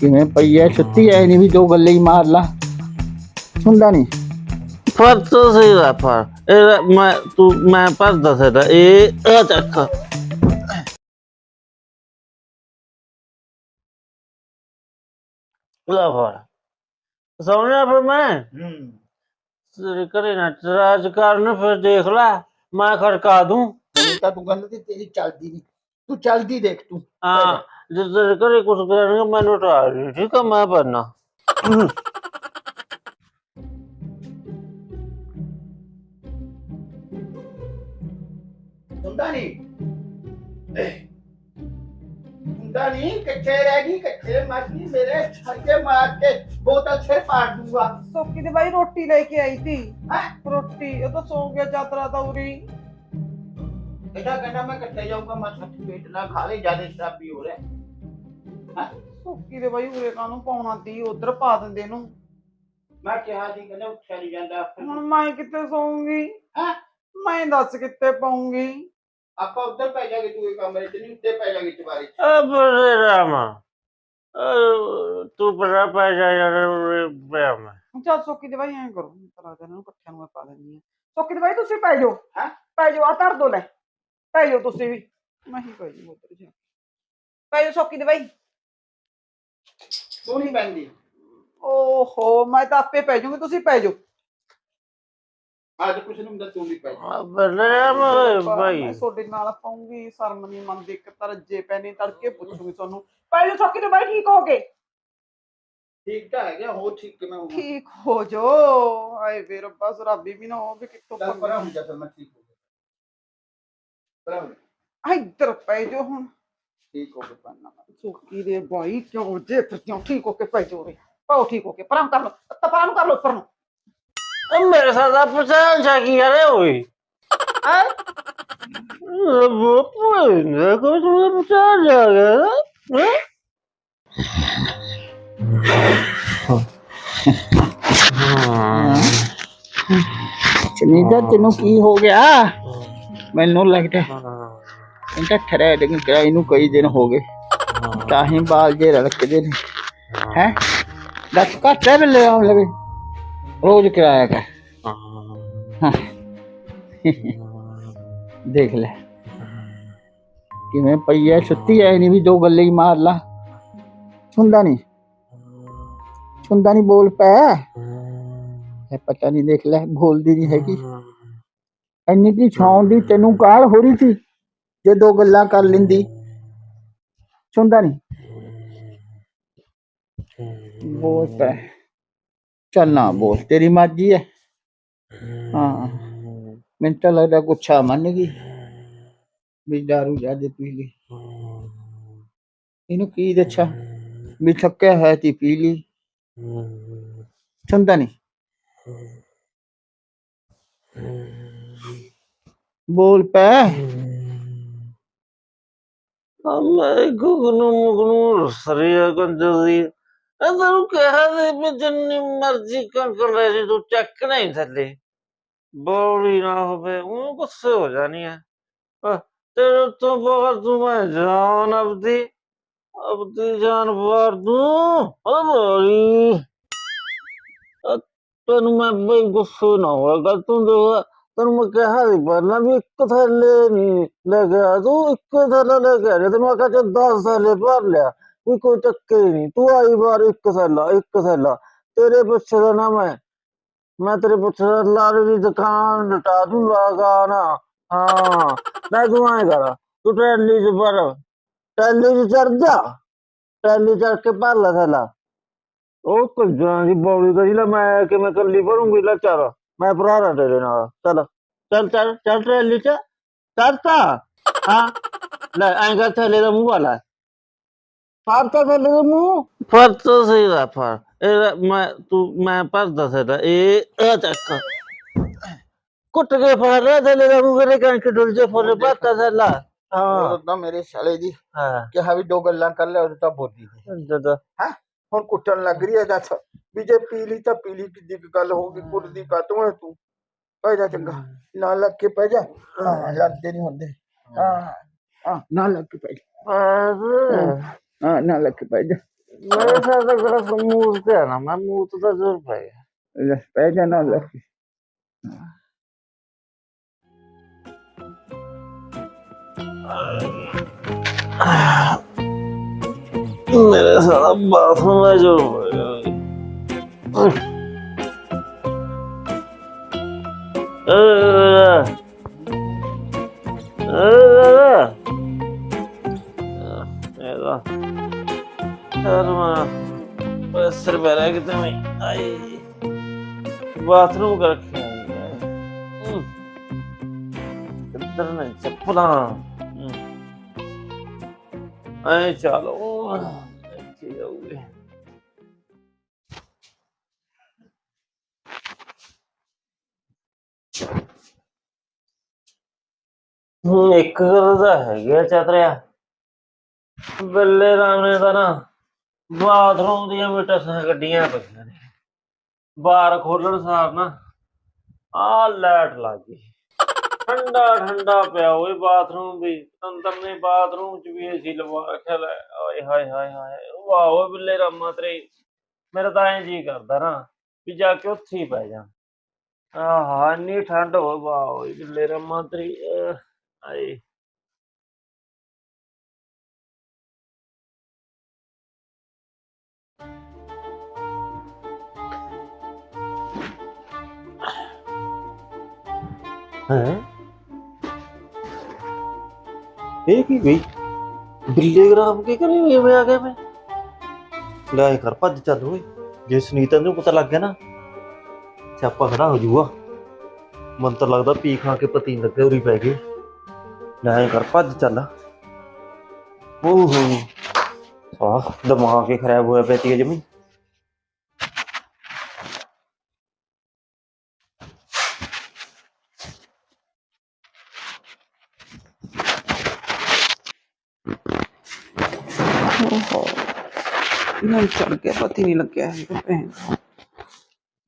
ਕਿਵੇਂ ਪਈ ਐ? ਐ ਨਹੀਂ ਵੀ ਦੋ ਗੱਲੇ ਹੀ ਮਾਰ ਲਾ। ਸੁਣਦਾ ਨਹੀਂ ਫਰ ਤੋਂ ਸਹੀ ਦਾ ਫਰ ਇਹ ਮੈਂ ਤੂੰ ਮੈਂ ਭਰਦਾ ਸਦਾ। ਇਹ ਇਹ ਚੱਕ। ਲਾ ਫਰ ਸੋਹਣਾ ਫਿਰ ਮੈਂ। ਹੂੰ। ਘਰੇ ਨਾ ਰਾਜ ਕਰਨ ਫਿਰ ਦੇਖ ਲੈ ਮੈਂ ਖੜਕਾ ਦੂੰ। ਤਾਂ ਤੂੰ ਗੱਲ ਤੇ ਤੇਰੀ ਚੱਲਦੀ ਨਹੀਂ ਤੂੰ ਚੱਲਦੀ ਦੇਖ ਤੂੰ ਹਾਂ ਜੇ ਤੇਰੇ ਘਰੇ ਕੁਝ ਕਰਨਗੇ ਮੈਨੂੰ ਟਾਲ ਦੇ ਠੀਕ ਆ ਮੈਂ ਬਣਨਾ ਸੁਣਦਾ ਨਹੀਂ ਸੁਣਦਾ ਨਹੀਂ ਕਿੱਥੇ ਰਹਿ ਗਈ ਕਿੱਥੇ ਮਰ ਗਈ ਮੇਰੇ ਛੱਕੇ ਮਾਰ ਕੇ ਬੋਤਲ ਸਿਰ ਪਾੜ ਦੂੰਗਾ ਸੋਕੀ ਦੇ ਬਾਈ ਰੋਟੀ ਲੈ ਕੇ ਆਈ ਸੀ ਹੈਂ? ਰੋਟੀ ਉਹ ਤਾਂ ਸੌ ਗਿਆ ਚਾਤਰਾ ਤਾਂ ਉਰੀ ਇਹਦਾ ਕਹਿੰਦਾ ਮੈਂ ਕਿੱਥੇ ਜਾਊਂਗਾ ਮੈਂ ਸੱਚ ਪੇਟ ਨਾ ਖਾ ਲੈ ਜ਼ਿਆਦਾ ਸ਼ਰਾਬੀ ਹੋ ਰਿਹਾ। ਸੋਕੀ ਦੇ ਬਾਈ ਉਰੇ ਕਾਹਨੂੰ ਪਾਉਣਾ ਤੀ ਉਧਰ ਪਾ ਦਿੰਦੇ ਇਹਨੂੰ। ਮੈਂ ਕਿਹਾ ਸੀ ਕਹਿੰਦਾ ਉੱਠਿਆ ਨਹੀਂ ਜਾਂਦਾ ਹੁਣ ਮੈਂ ਕਿੱਥੇ ਸੌਂਗੀ? ਹੈਂ? ਮੈਂ ਦੱਸ ਕਿੱਥੇ ਪਾਉਂਗੀ? ਆਪਾਂ ਉੱਧਰ ਪੈ ਜਾਗੇ ਤੂੰ ਇਹ ਕਮਰੇ 'ਚ ਨਹੀਂ ਉੱਤੇ ਪੈ ਜਾਗੇ ਚਵਾਰੇ 'ਚ ਬਰੇ ਰਾਮਾ। ਓ, ਤੂੰ ਬੜਾ ਪੈ ਜਾ ਯਾਰ ਪਿਆ ਮੈਂ। ਚੱਲ ਸੋਕੀ ਦੇ ਬਾਈ ਐਂ ਕਰੋ ਤਰਾ ਦੇ ਨੂੰ ਇਕੱਠਿਆਂ ਨੂੰ ਮੈਂ ਪਾ ਦਿੰਦੀ ਆ ਸੋਕੀ ਦੇ ਬਾਈ ਤੁਸੀਂ ਪੈ ਜਾਓ। ਹੈਂ? ਪੈ ਜਾਓ ਆ ਧਰ ਦੋ ਲੈ। ਪੈ ਜਾਓ ਤੁਸੀਂ ਵੀ। ਮੈਂ ਹੀ ਪੈ ਜਾਊਂ ਉਧਰ ਜਾ ਪੈ ਜਾਓ ਸੋਕੀ ਦੇ ਬਾਈ ਤੂੰ ਨਹੀਂ ਪੈਂਦੀ। ਓਹੋ ਮੈਂ ਤਾਂ ਆਪੇ ਪੈ ਜਾਊਂਗੀ ਤੁਸੀਂ ਪੈ ਜਾਓ। ਅੱਜ ਕੁਛ ਨਹੀਂ ਹੁੰਦਾ ਤੂੰ ਵੀ ਪੈ ਜਾ। ਬਰੇ ਰਾਮਾ ਭਾਈ ਮੈਂ ਤੁਹਾਡੇ ਨਾਲ ਪਾਉਂਗੀ ਸ਼ਰਮ ਨਹੀਂ ਮੰਨਦੀ ਇੱਕ ਤਾਂ ਰੱਜੇ ਪੈਣੇ ਤੜਕੇ ਪੁੱਛੂਗੀ ਤੁਹਾਨੂੰ। ਪਹਿਲੇ ਸੋਕੀ ਤੇ ਬਾਈ ਠੀਕ ਹੋ ਗਏ। ਠੀਕ ਤਾਂ ਹੈਗਾ ਹੋ ਠੀਕ ਕਿਵੇਂ ਹੋਊਗਾ ਠੀਕ ਹੋ ਜੋ ਹਾਏ ਵੇ ਰੱਬਾ ਸਰਾਬੀ ਵੀ ਨਾ ਹੋ ਵੀ ਕਿੱਥੋਂ ਚੱਲ ਪਰਾਂ ਹੋ ਫਿਰ ਮੈਂ ਠੀਕ ਹੋ ਹੋ ਇੱਧਰ ਪੈ ਜੋ ਹੁਣ। ਠੀਕ ਹੋ ਗਿਆ ਪੰਨਾ ਸੋਕੀ ਦੇ ਬਾਈ ਕਿਉਂ ਜੇ ਫਿਰ ਕਿਉਂ ਠੀਕ ਹੋ ਕੇ ਪੈ ਜੋ ਰੇ ਪਾਓ ਠੀਕ ਹੋ ਕੇ ਪਰਾਂ ਕਰ ਲੋ ਤਪਾਂ ਨੂੰ ਕਰ ਲੋ ਉੱਪਰ ਨੂੰ। ਓ ਮੇਰੇ ਸਾਥ ਆ ਪਛਾਣ ਜਾ ਕੀ ਕਰੇ ਓਏ? ਹੈਂ? ਉਹ ਪੋਏ ਨਾ ਕੁਝ ਮੈਂ ਪਛਾਣ ਜਾ ਗਿਆ ਹੈ? ਚਨੀਦਾ ਤੈਨੂੰ ਕੀ ਹੋ ਗਿਆ? ਮੈਨੂੰ ਲੱਗਦਾ। ਇਹਦਾ ਥਰੈਡਿੰਗ ਕਰਾਈ ਨੂੰ ਕਈ ਦਿਨ ਹੋ ਗਏ। ਤਾਂ ਹੀ ਬਾਲ ਜੇ ਰੜਕਦੇ ਨੇ। ਹੈ। ਦੱਸ ਘੱਟ ਹੈ ਬਿੱਲੇ ਆਉਣ ਲਗੇ? ਰੋਜ਼ ਕਰਾਇਆ ਕਰ। ਹਾਂ। ਦੇਖ ਲੈ। ਕਿਵੇਂ ਪਈ ਐ ਸੁੱਤੀ ਐ ਨਹੀਂ ਵੀ ਦੋ ਗੱਲੇ ਹੀ ਮਾਰ ਲਾ। ਸੁਣਦਾ ਨਹੀਂ ਸੁਣਦਾ ਨਹੀਂ ਬੋਲ ਪੈ। ਇਹ ਪਤਾ ਨਹੀਂ ਦੇਖ ਲੈ ਬੋਲਦੀ ਨਹੀਂ ਹੈਗੀ। ਇੰਨੀ ਕੀ ਛਾਉਂ ਦੀ ਤੈਨੂੰ ਕਾਲ ਹੋ ਰਹੀ ਸੀ? ਜੇ ਦੋ ਗੱਲਾਂ ਕਰ ਲੈਂਦੀ। ਸੁਣਦਾ ਨਹੀਂ ਬੋਲ ਪੈ ਚੱਲ ਨਾ ਤੇਰੀ ਮਰਜ਼ੀ ਹੈ। ਹਾਂ। ਮੈਨੂੰ ਤਾਂ ਲੱਗਦਾ ਗੁੱਛਾ ਮੰਨ ਗਈ। ਵੀ ਦਾਰੂ ਜਿਆਦੇ ਪੀ ਲਈ। ਇਹਨੂੰ ਕੀ ਦੱਛਾ ਵੀ ਥੱਕਿਆ ਹੈ ਤੀ ਪੀ ਲਈ। ਸੁਣਦਾ ਨਹੀਂ ਬੋਲ ਪੈ ਮੈਂ ਗੁਗਨੂ ਮੁਗਨੂ ਸਰੀਆ ਕੰਜਦੀ ਇਹ ਤੈਨੂੰ ਕਿਹਾ ਸੀ ਵੀ ਜਿੰਨੀ ਮਰਜ਼ੀ ਕੰਕ ਲੈ ਜੀ ਤੂੰ ਚੱਕ ਨਹੀਂ ਥੱਲੇ ਬੋਲੀ ਨਾ ਹੋਵੇ ਉਹ ਗੁੱਸੇ ਹੋ ਜਾਣੀ ਹੈ ਅਹ ਤੇਰੇ ਤੋਂ ਬਹੁਤ ਤੂੰ ਮੈਂ ਜਾਨ ਅਬਦੀ ਅਬਦੀ ਜਾਨ ਵਾਰ ਦੂੰ ਉਹ ਬੋਲੀ ਅਹ ਤੈਨੂੰ ਮੈਂ ਬਈ ਗੁੱਸੇ ਨਾ ਹੋਏਗਾ ਤੂੰ ਦੇਖ ਤੈਨੂੰ ਮੈਂ ਕਿਹਾ ਸੀ ਪਹਿਲਾਂ ਵੀ ਇੱਕ ਥੈਲੇ ਨਹੀਂ ਲੈ ਗਿਆ ਤੂੰ ਇੱਕ ਥੈਲਾ ਲੈ ਕੇ ਆ ਰਿਹਾ ਤੈਨੂੰ ਆਖਿਆ ਚੱਲ 10 ਥੈਲੇ ਭਰ ਲਿਆ ਵੀ ਕੋਈ ਚੱਕੇ ਨਹੀਂ ਤੂੰ ਆਈ ਵਾਰ ਇੱਕ ਥੈਲਾ ਇੱਕ ਥੈਲਾ ਤੇਰੇ ਪਿੱਛੇ ਦਾ ਨਾ ਮੈਂ ਮੈਂ ਤੇਰੇ ਪਿੱਛੇ ਦਾ ਲਾਰੇ ਦੀ ਦੁਕਾਨ ਲਟਾ ਦੂੰ ਲਗਾਣਾ ਹਾਂ ਲੈ ਤੂੰ ਆਏ ਕਰ ਤੂੰ ਟੈਲੀ ਚ ਮੈਂ ਭਰਾ ਤੇਰੇ ਨਾਲ। ਚੱਲ ਚੱਲ ਚੱਲ ਚੱਲ ਟੈਲੀ ਚ ਚੜਤਾ ਹਾਂ। ਲੈ ਐਂ ਕਰ ਥੈਲੇ ਦਾ ਮੂੰਹ ਵਾਲਾ ਫਰਤਾ ਥੈਲੇ ਦਾ ਮੂੰਹ। ਫਰਤਾ ਸਹੀ ਦਾ ਫਰ ਇਹ ਮੈਂ ਤੂੰ ਮੈਂ ਭਰਦਾ ਸਦਾ ਇਹ ਇਹ ਚੱਕ। ਕੁੱਟ ਕੇ ਫੜ ਰਿਹਾ ਥੈਲੇ ਦਾ ਮੂੰਹ ਕਰੇ ਕੰਕ ਡੁੱਲ ਜੇ ਫੁੱਲ ਭਰਤਾ ਥੈਲਾ। ਹਾਂ। ਉਹ ਤਾਂ ਮੇਰੇ ਸਾਲੇ ਦੀ ਹਾਂ। ਕਿਹਾ ਵੀ ਦੋ ਗੱਲਾਂ ਕਰ ਲੈ ਉਹ ਤਾਂ ਬੋਲੀ ਜਦ ਹੁਣ ਕੁੱਟਣ ਲੱਗ ਰਹੀ ਹੈ ਦੱਸ ਵੀ ਜੇ ਪੀ ਲਈ ਤਾਂ ਪੀ ਲਈ ਕਿੱਦੀ ਕੁ ਗੱਲ ਹੋ। ਗਈ ਕੁੱਟਦੀ ਕਾਤੋਂ ਹੈ ਤੂੰ? ਪੈ ਜਾ ਚੰਗਾ ਨਾਲ ਲੱਗ ਕੇ ਪੈ ਜਾ। ਹਾਂ ਲੱਗਦੇ ਨਹੀਂ ਹੁੰਦੇ। ਹਾਂ। ਹਾਂ ਨਾਲ ਲੱਗ ਕੇ ਪੈ ਜਾ। ਪੈਸੇ ਹਾਂ ਨਾ ਲੱਖ ਪੈ ਜਾ। ਤਾਂ ਗਲਾ ਸਮੂਹ ਤੇ ਆ ਨਾ ਮੈਂ ਮੂੰਹ ਤੋਂ ਤਾਂ ਜ਼ੋਰ ਪੈ ਗਿਆ ਲੈ, ਪੈ ਜਾ ਨਾ ਲੱਖ ਮੇਰੇ ਸਾਲਾ ਬਾਥਰੂਮ ਹੈ ਜੋ ਪੈ ਇਹਦਾ ਸਿਰ ਬੈਰਾ ਕਿਤੇ ਮੈਂ ਆਈ ਬਾਥਰੂਮ ਕਰ ਰੱਖਿਆ ਕਿੱਧਰ ਨੇ ਚੱਪਲਾਂ? ਐ ਚਲੋ ਤਾਂ ਹੈਗਾ ਚਤਰਿਆ। ਬੱਲੇ ਰਾਮ ਨੇ ਤਾਂ ਨਾ ਬਾਥਰੂਮ ਦੀਆਂ ਮਿੱਟਾਂ ਗੱਡੀਆਂ ਪਈਆਂ ਨੇ। ਬਾਰ ਖੋਲਣ ਸਾਰ ਨਾ ਆ ਲਾਈਟ ਲੱਗ ਗਈ। ਠੰਡਾ ਠੰਡਾ ਪਿਆ ਓਏ ਬਾਥਰੂਮ ਵੀ। ਅੰਦਰ ਨੇ ਬਾਥਰੂਮ ਚ ਵੀ ਏਸੀ ਲਵਾ ਰੱਖਿਆ ਲੈ। ਓਏ ਹਾਏ ਹਾਏ ਹਾਏ। ਵਾਹ ਓਏ ਬਿੱਲੇ ਰਾਮਾ ਤੇਰੇ ਮੇਰਾ ਤਾਂ ਐਂ ਜੀ ਕਰਦਾ ਨਾ ਵੀ ਜਾ ਕੇ ਉੱਥੇ ਹੀ ਪੈ ਜਾ। ਆਹ, ਇੰਨੀ ਠੰਡ ਹੋ ਵਾਹ ਓਏ ਬਿੱਲੇ ਰਾਮਾ ਤੇਰੀ ਆਏ। ਹੈ? ਇਹ ਕੀ ਗਈ? ਬਿੱਲੇ ਗ੍ਰਾਮ ਕੀ ਕਰੀ ਹੋਈ ਮੈਂ ਆ ਗਿਆ ਮੈਂ। ਲੈ ਕਰ ਭੱਜ ਚੱਲ ਓਏ। ਜੇ ਸੁਨੀਤਾ ਨੂੰ ਪਤਾ ਲੱਗ ਗਿਆ ਨਾ ਸਿਆਪਾ ਖੜਾ ਹੋ ਜੂਗਾ ਮਨ ਲੱਗਦਾ ਪੀ ਖਾ ਕੇ ਪਤੀ ਲੱਗੇ ਉਰੀ ਪੈ ਗਏ। ਲੈ ਕਰ ਭੱਜ ਚੱਲ। ਓਹੋ। ਆਹ, ਦਿਮਾਗ ਹੀ ਖਰਾਬ ਹੋਇਆ ਪਿਆ ਤੀ ਜਮੀ ਓਹੋ ਮੈਂ ਚੜ ਗਿਆ, ਪਤੀ ਨਹੀਂ ਲੱਗਿਆ ਹੈ ਭੈਣ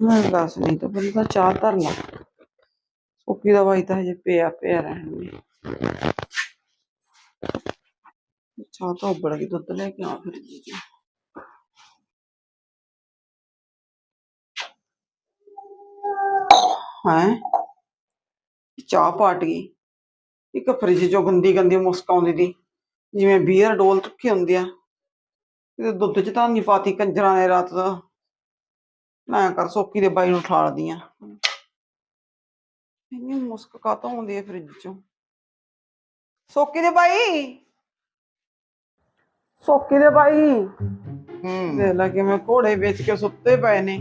ਮੈਂ ਦੱਸ ਨਹੀਂ ਤਾਂ ਬੰਦਾ ਚਾਹ ਧਰ ਲਾ। ਸੁੱਕੀ ਦਵਾਈ ਤਾਂ ਹਜੇ ਪਿਆ ਪਿਆ ਰਹਿਣ ਚਾਹ ਤਾਂ ਉੱਬਲ ਗਈ, ਦੁੱਧ ਲੈ ਕੇ ਆ ਫਿਰ ਜੀ ਜੀ। ਹੈ? ਚਾਹ ਪਾਟ ਗਈ। ਇੱਕ ਫਰਿੱਜ ਚੋਂ ਗੰਦੀ ਗੰਦੀ ਮੁਸਕ ਆਉਂਦੀ ਦੀ ਜਿਵੇਂ ਬੀਅਰ ਡੋਲ ਰੱਖੀ ਹੁੰਦੀ ਆ। ਇਹ ਦੁੱਧ ਚ ਤਾਂ ਨਹੀਂ ਪਾਤੀ ਕੰਜਰਾਂ ਨੇ ਰਾਤ ਦਾ। ਮੈਂ ਕਰ ਸੋਕੀ ਦੇ ਬਾਈ ਨੂੰ ਠਾਲਦੀ ਆ ਇੰਨੀ ਮੁਸਕ ਕਾਤੋਂ ਆਉਂਦੀ ਹੈ ਫਰਿੱਜ ਚੋਂ। ਸੋਕੀ ਦੇ ਬਾਈ। ਸੋਕੀ ਦੇ ਬਾਈ। ਹੂੰ। ਦੇਖ ਲੈ ਕਿਵੇਂ ਘੋੜੇ ਵੇਚ ਕੇ ਸੁੱਤੇ ਪਏ ਨੇ।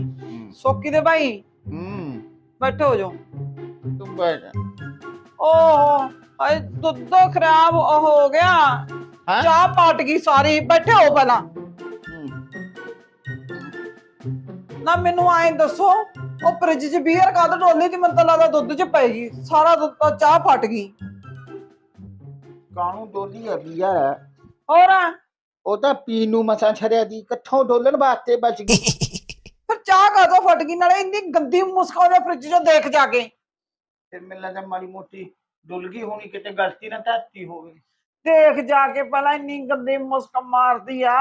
ਸੋਕੀ ਦੇ ਬਾਈ। ਹੂੰ। ਬੈਠੋ ਹੋ ਜਾਓ। ਤੂੰ ਬੈਠ। ਓਹ ਹਾਏ ਦੁੱਧ ਖਰਾਬ ਹੋ ਗਿਆ। ਹਾਂ? ਚਾਹ ਪਾਟ ਗਈ ਸਾਰੀ। ਬੈਠੇ ਹੋ ਪਹਿਲਾਂ। ਨਾ ਮੈਨੂੰ ਐਂ ਦੱਸੋ ਉਹ ਫ੍ਰਿਜ 'ਚ ਬੀਅਰ ਕਾਹਦਾ ਡੋਲੀ ਤੇ ਮੈਨੂੰ ਤਾਂ ਲੱਗਦਾ ਦੁੱਧ 'ਚ ਪੈ ਗਈ। ਸਾਰਾ ਦੁੱਧ ਤਾਂ ਚਾਹ ਫਟ ਗਈ। ਕਾਣੂ ਡੋਲੀ ਹੈ ਵੀ ਯਾਰ ਹੋਰ? ਉਹ ਤਾਂ ਪੀਣ ਨੂੰ ਮਸਾਂ ਛੜਿਆ ਦੀ ਕਿੱਥੋਂ ਡੋਲਣ ਵਾਸਤੇ ਬਚ ਗਈ? ਫਿਰ ਚਾਹ ਕਾਹਦਾ ਫਟ ਗਈ? ਨਾਲੇ ਇੰਨੀ ਗੰਦੀ ਮੁਸਕ ਉਹਦੇ ਫ੍ਰਿਜ 'ਚੋਂ ਦੇਖ ਜਾ ਕੇ। ਫਿਰ ਮੈਨੂੰ ਲੱਗਦਾ ਮਾੜੀ ਮੋਟੀ ਡੁੱਲ ਗਈ ਹੋਣੀ ਕਿਤੇ ਗਲਤੀ ਨਾਲ ਧਰਤੀ ਹੋਵੇ। ਦੇਖ ਜਾ ਕੇ ਪਹਿਲਾਂ ਇੰਨੀ ਗੰਦੀ ਮੁਸਕ ਮਾਰਦੀ ਆ।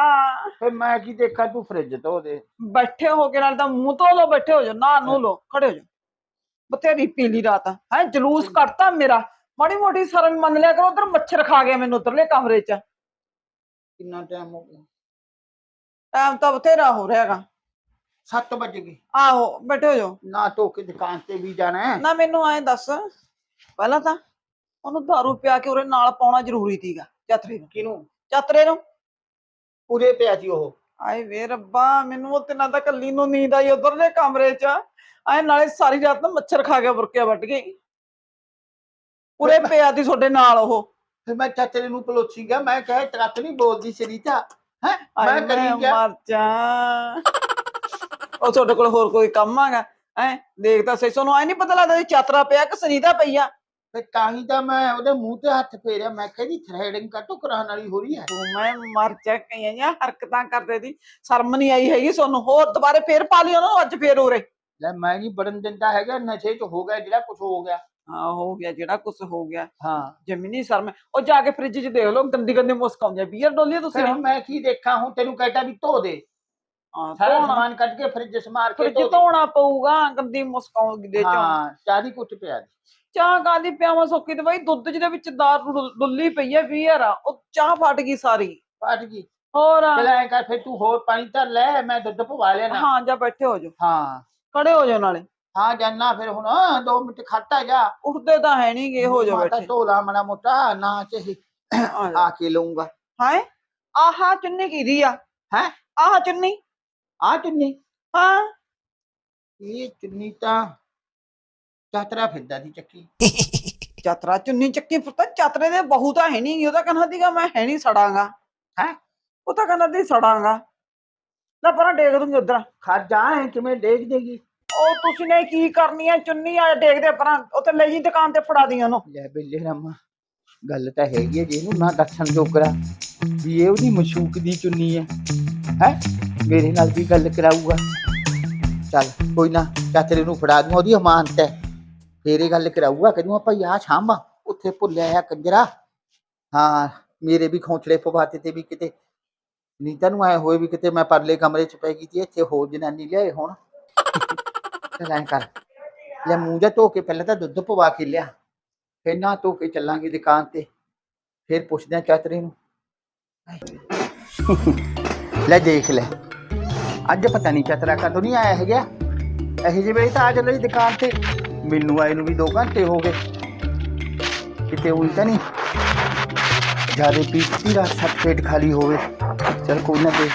ਫਿਰ ਮੈਂ ਕੀ ਦੇਖਾਂ ਤੂੰ ਫ੍ਰਿਜ ਧੋ ਦੇ। ਬੈਠੇ ਹੋ ਕੇ ਨਾਲ ਤਾਂ ਮੂੰਹ ਧੋ ਲੋ ਬੈਠੇ ਹੋ ਜਾ ਨਾ ਨੂੰ ਲੋ ਖੜੇ ਹੋ ਜਾ ਬਥੇਰੀ ਪੀਲੀ ਰਾਤ ਹੈ ਜਲੂਸ ਕੱਢਤਾ ਮੇਰਾ। ਮਾੜੀ ਮੋਟੀ ਸ਼ਰਮ ਮੰਨ ਲਿਆ ਕਰੋ ਉਧਰ ਮੱਛਰ ਖਾ ਗਿਆ ਮੈਨੂੰ ਉਧਰਲੇ ਕਮਰੇ 'ਚ। ਕਿੰਨਾ ਟਾਈਮ ਹੋ ਗਿਆ? ਟਾਈਮ ਤਾਂ ਬਥੇਰਾ ਹੋ ਰਿਹਾਗਾ 7 ਵਜ ਗਏ। ਆਹੋ ਬੈਠੇ ਹੋ ਜਾਓ। ਨਾ ਧੋ ਕੇ ਦੁਕਾਨ ਤੇ ਵੀ ਜਾਣਾ ਹੈ। ਨਾ ਮੈਨੂੰ ਐਂ ਦੱਸ। ਪਹਿਲਾਂ ਤਾਂ ਉਹਨੂੰ ਦਾਰੂ ਪਿਆ ਕੇ ਉਹਦੇ ਨਾਲ ਪਾਉਣਾ ਜ਼ਰੂਰੀ ਸੀਗਾ ਚਾਤਰੇ ਨੂੰ। ਕਿਨੂੰ ਚਾਤਰੇ ਨੂੰ। ਪੂਰੇ ਪਿਆ ਸੀ ਉਹ। ਆਏ ਵੇ ਰੱਬਾ ਮੈਨੂੰ ਉਹ ਤਿੰਨਾਂ ਦਾ ਕੱਲੀ ਨੂੰ ਨੀਂਦ ਆਈ ਉਧਰਲੇ ਕਮਰੇ 'ਚ। ਐ ਨਾਲੇ ਸਾਰੀ ਰਾਤ ਨਾ ਮੱਛਰ ਖਾ ਗਿਆ ਬੁਰਕਿਆ ਵੱਟ ਗਈ। ਪੂਰੇ ਪਿਆ ਦੀ ਤੁਹਾਡੇ ਨਾਲ ਉਹ। ਫਿਰ ਮੈਂ ਚਾਚੇ ਨੂੰ ਪਲੋਚੀ ਗਿਆ ਮੈਂ ਕਹੇ ਤਰਤ ਨਹੀਂ ਬੋਲਦੀ ਸਰੀਤਾ ਹੈ? ਆਏ ਮੈਂ ਕਰੀ ਗਿਆ। ਮਰ ਜਾ। ਉਹ ਤੁਹਾਡੇ ਕੋਲ ਹੋਰ ਕੋਈ ਕੰਮ ਆਗਾ ਐ ਦੇਖ ਤਾਂ ਸਹੀ ਤੁਹਾਨੂੰ ਐ ਨਹੀਂ ਪਤਾ ਲੱਗਦਾ ਵੀ ਚਾਤਰਾ ਪਿਆ ਕਿ ਸੁਨੀਤਾ ਪਈ ਫਿਰ ਤਾਂ ਹੀ ਤਾਂ ਮੈਂ ਉਹਦੇ ਮੂੰਹ ਤੇ ਹੱਥ ਫੇਰਿਆ। ਮੈਂ ਕਹਿੰਦੀ ਥ੍ਰੈਡਿੰਗ ਕਾਟੋ ਕਰਾਉਣ ਵਾਲੀ ਹੋ ਰਹੀ ਹੈ। ਤੂੰ ਮੈਂ ਮਰ ਜਾ ਕਈਆਂ ਜਿਹੀਆਂ ਹਰਕਤਾਂ ਕਰਦੇ ਦੀ। ਸ਼ਰਮ ਨਹੀਂ ਆਈ ਹੈਗੀ ਤੁਹਾਨੂੰ ਹੋਰ ਦੁਬਾਰੇ ਫੇਰ ਪਾ ਲਈ ਉਹਨਾਂ ਨੂੰ ਅੱਜ ਫੇਰ ਉਰੇ। ਲੈ ਮੈਂ ਨਹੀਂ ਬੜਨ ਦਿੰਦਾ ਹੈਗਾ ਨਸ਼ੇ ਚ ਹੋ ਗਿਆ ਜਿਹੜਾ ਕੁਝ ਹੋ ਗਿਆ। ਹਾਂ ਹੋ ਗਿਆ ਜਿਹੜਾ ਕੁਝ ਹੋ ਗਿਆ। ਹਾਂ। ਜਮੀਨੀ ਸਰ ਮੈਂ ਉਹ ਜਾ ਕੇ ਫ੍ਰਿਜ 'ਚ ਦੇਖ ਲਓ ਗੰਦੀ ਗੰਦੀ ਮੁਸਕ ਆਉਂਦੀ ਆ ਬੀਅਰ ਡੋਲੀ ਤੁਸੀਂ ਫਿਰ ਮੈਂ ਕੀ ਦੇਖਾਂ? ਹੁਣ ਤੈਨੂੰ ਕਹਿਤਾ ਵੀ ਧੋ ਦੇ। ਹਾਂ ਸਾਰਾ ਸਮਾਨ ਕੱਢ ਕੇ ਫ੍ਰਿਜ 'ਚ ਮਾਰ ਕੇ ਫ੍ਰਿਜ ਧੋ ਦੇ। ਧੋਣਾ ਪਊਗਾ ਗੰਦੀ ਮੁਸਕ ਆਉਂਦੀ ਦੇ ਚੋਂ ਹਾਂ ਚਾਹ ਦੀ ਕੁੱਟ ਪਿਆ ਦੇ। ਚਾਹ ਕਾਦੀ ਪਿਆਵਾਂ ਸੋਕੀ ਤੇ ਬਾਈ ਦੁੱਧ ਜਿਹਦੇ ਵਿੱਚ ਦਾਰ ਡੁੱਲ- ਪਈ ਹੈ ਬੀਅਰ ਆ ਉਹ ਚਾਹ ਫਟ ਗਈ ਸਾਰੀ। ਫਟ ਗਈ। ਹੋਰ ਚਲ ਐਂ ਕਰ ਫਿਰ ਤੂੰ ਹੋਰ ਪਾਣੀ ਧਰ ਲੈ ਮੈਂ ਦੁੱਧ ਪਵਾ ਲੈਣਾ ਹਾਂ ਜਾ ਬੈਠੇ ਹੋ ਜਾਓ। ਹਾਂ। ਖੜੇ ਹੋ ਜਾਓ ਨਾਲੇ। ਹਾਂ ਜਾਨਾ ਫਿਰ ਹੁਣ 2 ਮਿੰਟ ਖੜਤਾ ਜਾ। ਉੱਠਦੇ ਤਾਂ ਹੈ ਨਹੀਂ ਗੇ ਹੋ ਮਾਤਾ ਬੈਠੇ। ਢੋਲਾ ਮਣਾ ਮੋਟਾ ਨਾ ਚਾਹੀ ਆ ਜਾ। ਕੇ ਲਊਂਗਾ। ਹਾਏ ਆਹਾ ਚੁੰਨੀ ਕਿਹਦੀ ਆ? ਹੈਂ? ਆਹ ਚੁੰਨੀ। ਆ ਚੁੰਨੀ। ਹਾਂ। ਇਹ ਚੁੰਨੀ ਤਾਂ ਚਾਤਰਾ ਫਿਰਦਾ ਦੀ ਚੱਕੀ। ਚਾਤਰਾ ਚੁੰਨੀ ਚੱਕੀ ਪੁੱਤ ਚਾਤਰੇ ਦੇ ਬਹੂ ਤਾਂ ਹੈ ਨਹੀਂ ਉਹਦਾ ਕਹਿੰਦਾ ਸੀਗਾ, ਮੈਂ ਹੈ ਨਹੀਂ ਸੜਾਂਗਾ। ਹੈਂ? ਉਹ ਤਾਂ ਕਹਿੰਦਾ ਸੀ, ਸੜਾਂਗਾ। ਲੈ ਪਰਾਂ ਡੇਗ ਦੂੰਗੀ ਉਧਰ। ਖੜ ਜਾ, ਐਂ ਕਿਵੇਂ ਡੇਗ ਦੇਗੀ ਉਹ ਤੁਸੀਂ ਨੇ ਕੀ ਕਰਨੀ ਆ ਚੁੰਨੀ ਆ ਡੇਗਦੇ ਪਰਾਂ ਉੱਥੇ ਲੈ ਜੀ ਦੁਕਾਨ ਤੇ ਫੜਾ ਦੀ ਉਹਨੂੰ। ਲੈ ਬਿੱਲੇ ਰਾਮਾ, ਗੱਲ ਤਾਂ ਹੈਗੀ ਹੈ ਜੀ ਨਾ ਦੱਸਣ ਜੋਗਰਾ ਵੀ ਇਹ ਉਹਦੀ ਮਸ਼ੂਕ ਦੀ ਚੁੰਨੀ ਹੈ ਹੈ? ਮੇਰੇ ਨਾਲ ਵੀ ਗੱਲ ਕਰਾਊਗਾ। ਚੱਲ, ਕੋਈ ਨਾ, ਚਾਤਰੇ ਨੂੰ ਫੜਾ ਦੂੰ, ਉਹਦੀ ਅਮਾਨਤ ਹੈ ਤੇਰੇ ਗੱਲ ਕਰਾਊਗਾ, ਕਹਿੰਦਾ ਭਾਈ ਆ ਸ਼ਾਮਾ ਉੱਥੇ ਭੁੱਲਿਆ ਆ ਕੰਜਰਾ। ਹਾਂ, ਮੇਰੇ ਵੀ ਖੌਂਚੜੇ ਪਵਾਤੇ ਤੇ ਵੀ ਕਿਤੇ ਨੀਤਾ ਨੂੰ ਆਏ ਹੋਏ ਵੀ ਕਿਤੇ ਮੈਂ ਪਰਲੇ ਕਮਰੇ ਚ ਪੈ ਗਈ ਸੀ, ਇੱਥੇ ਹੋਰ ਜਨਾਨੀ ਲਿਆਏ ਹੁਣ। ਚੱਲ ਐਂ ਕਰ, ਲੈ ਮੂੰਹ ਜਾ ਧੋ ਕੇ ਪਹਿਲਾਂ ਤਾਂ ਦੁੱਧ ਪਵਾ ਕੇ ਲਿਆ, ਫਿਰ ਨਾ ਧੋ ਕੇ ਚੱਲਾਂਗੇ ਦੁਕਾਨ ਤੇ, ਫਿਰ ਪੁੱਛਦੇ ਆ ਚਾਤਰੇ ਨੂੰ। ਲੈ ਦੇਖ ਲੈ, ਅੱਜ ਪਤਾ ਨਹੀਂ ਚਾਤਰਾ ਕਦੋਂ ਨਹੀਂ ਆਇਆ ਹੈਗਾ, ਇਹੋ ਜਿਹੇ ਵੇਲੇ ਤਾਂ ਆ ਜਾਂਦਾ ਜੀ ਦੁਕਾਨ ਤੇ। ਮੈਨੂੰ ਆਏ ਨੂੰ ਵੀ 2 ਘੰਟੇ ਹੋ ਗਏ। ਕਿਤੇ ਉਈ ਤਾਂ ਨਹੀਂ। ਜਿਆਦੇ ਪੀਤੀ ਦਾ ਸੱਤ ਪੇਟ ਖਾਲੀ ਹੋਵੇ। ਚਲ ਕੋਈ ਨਾ ਦੇ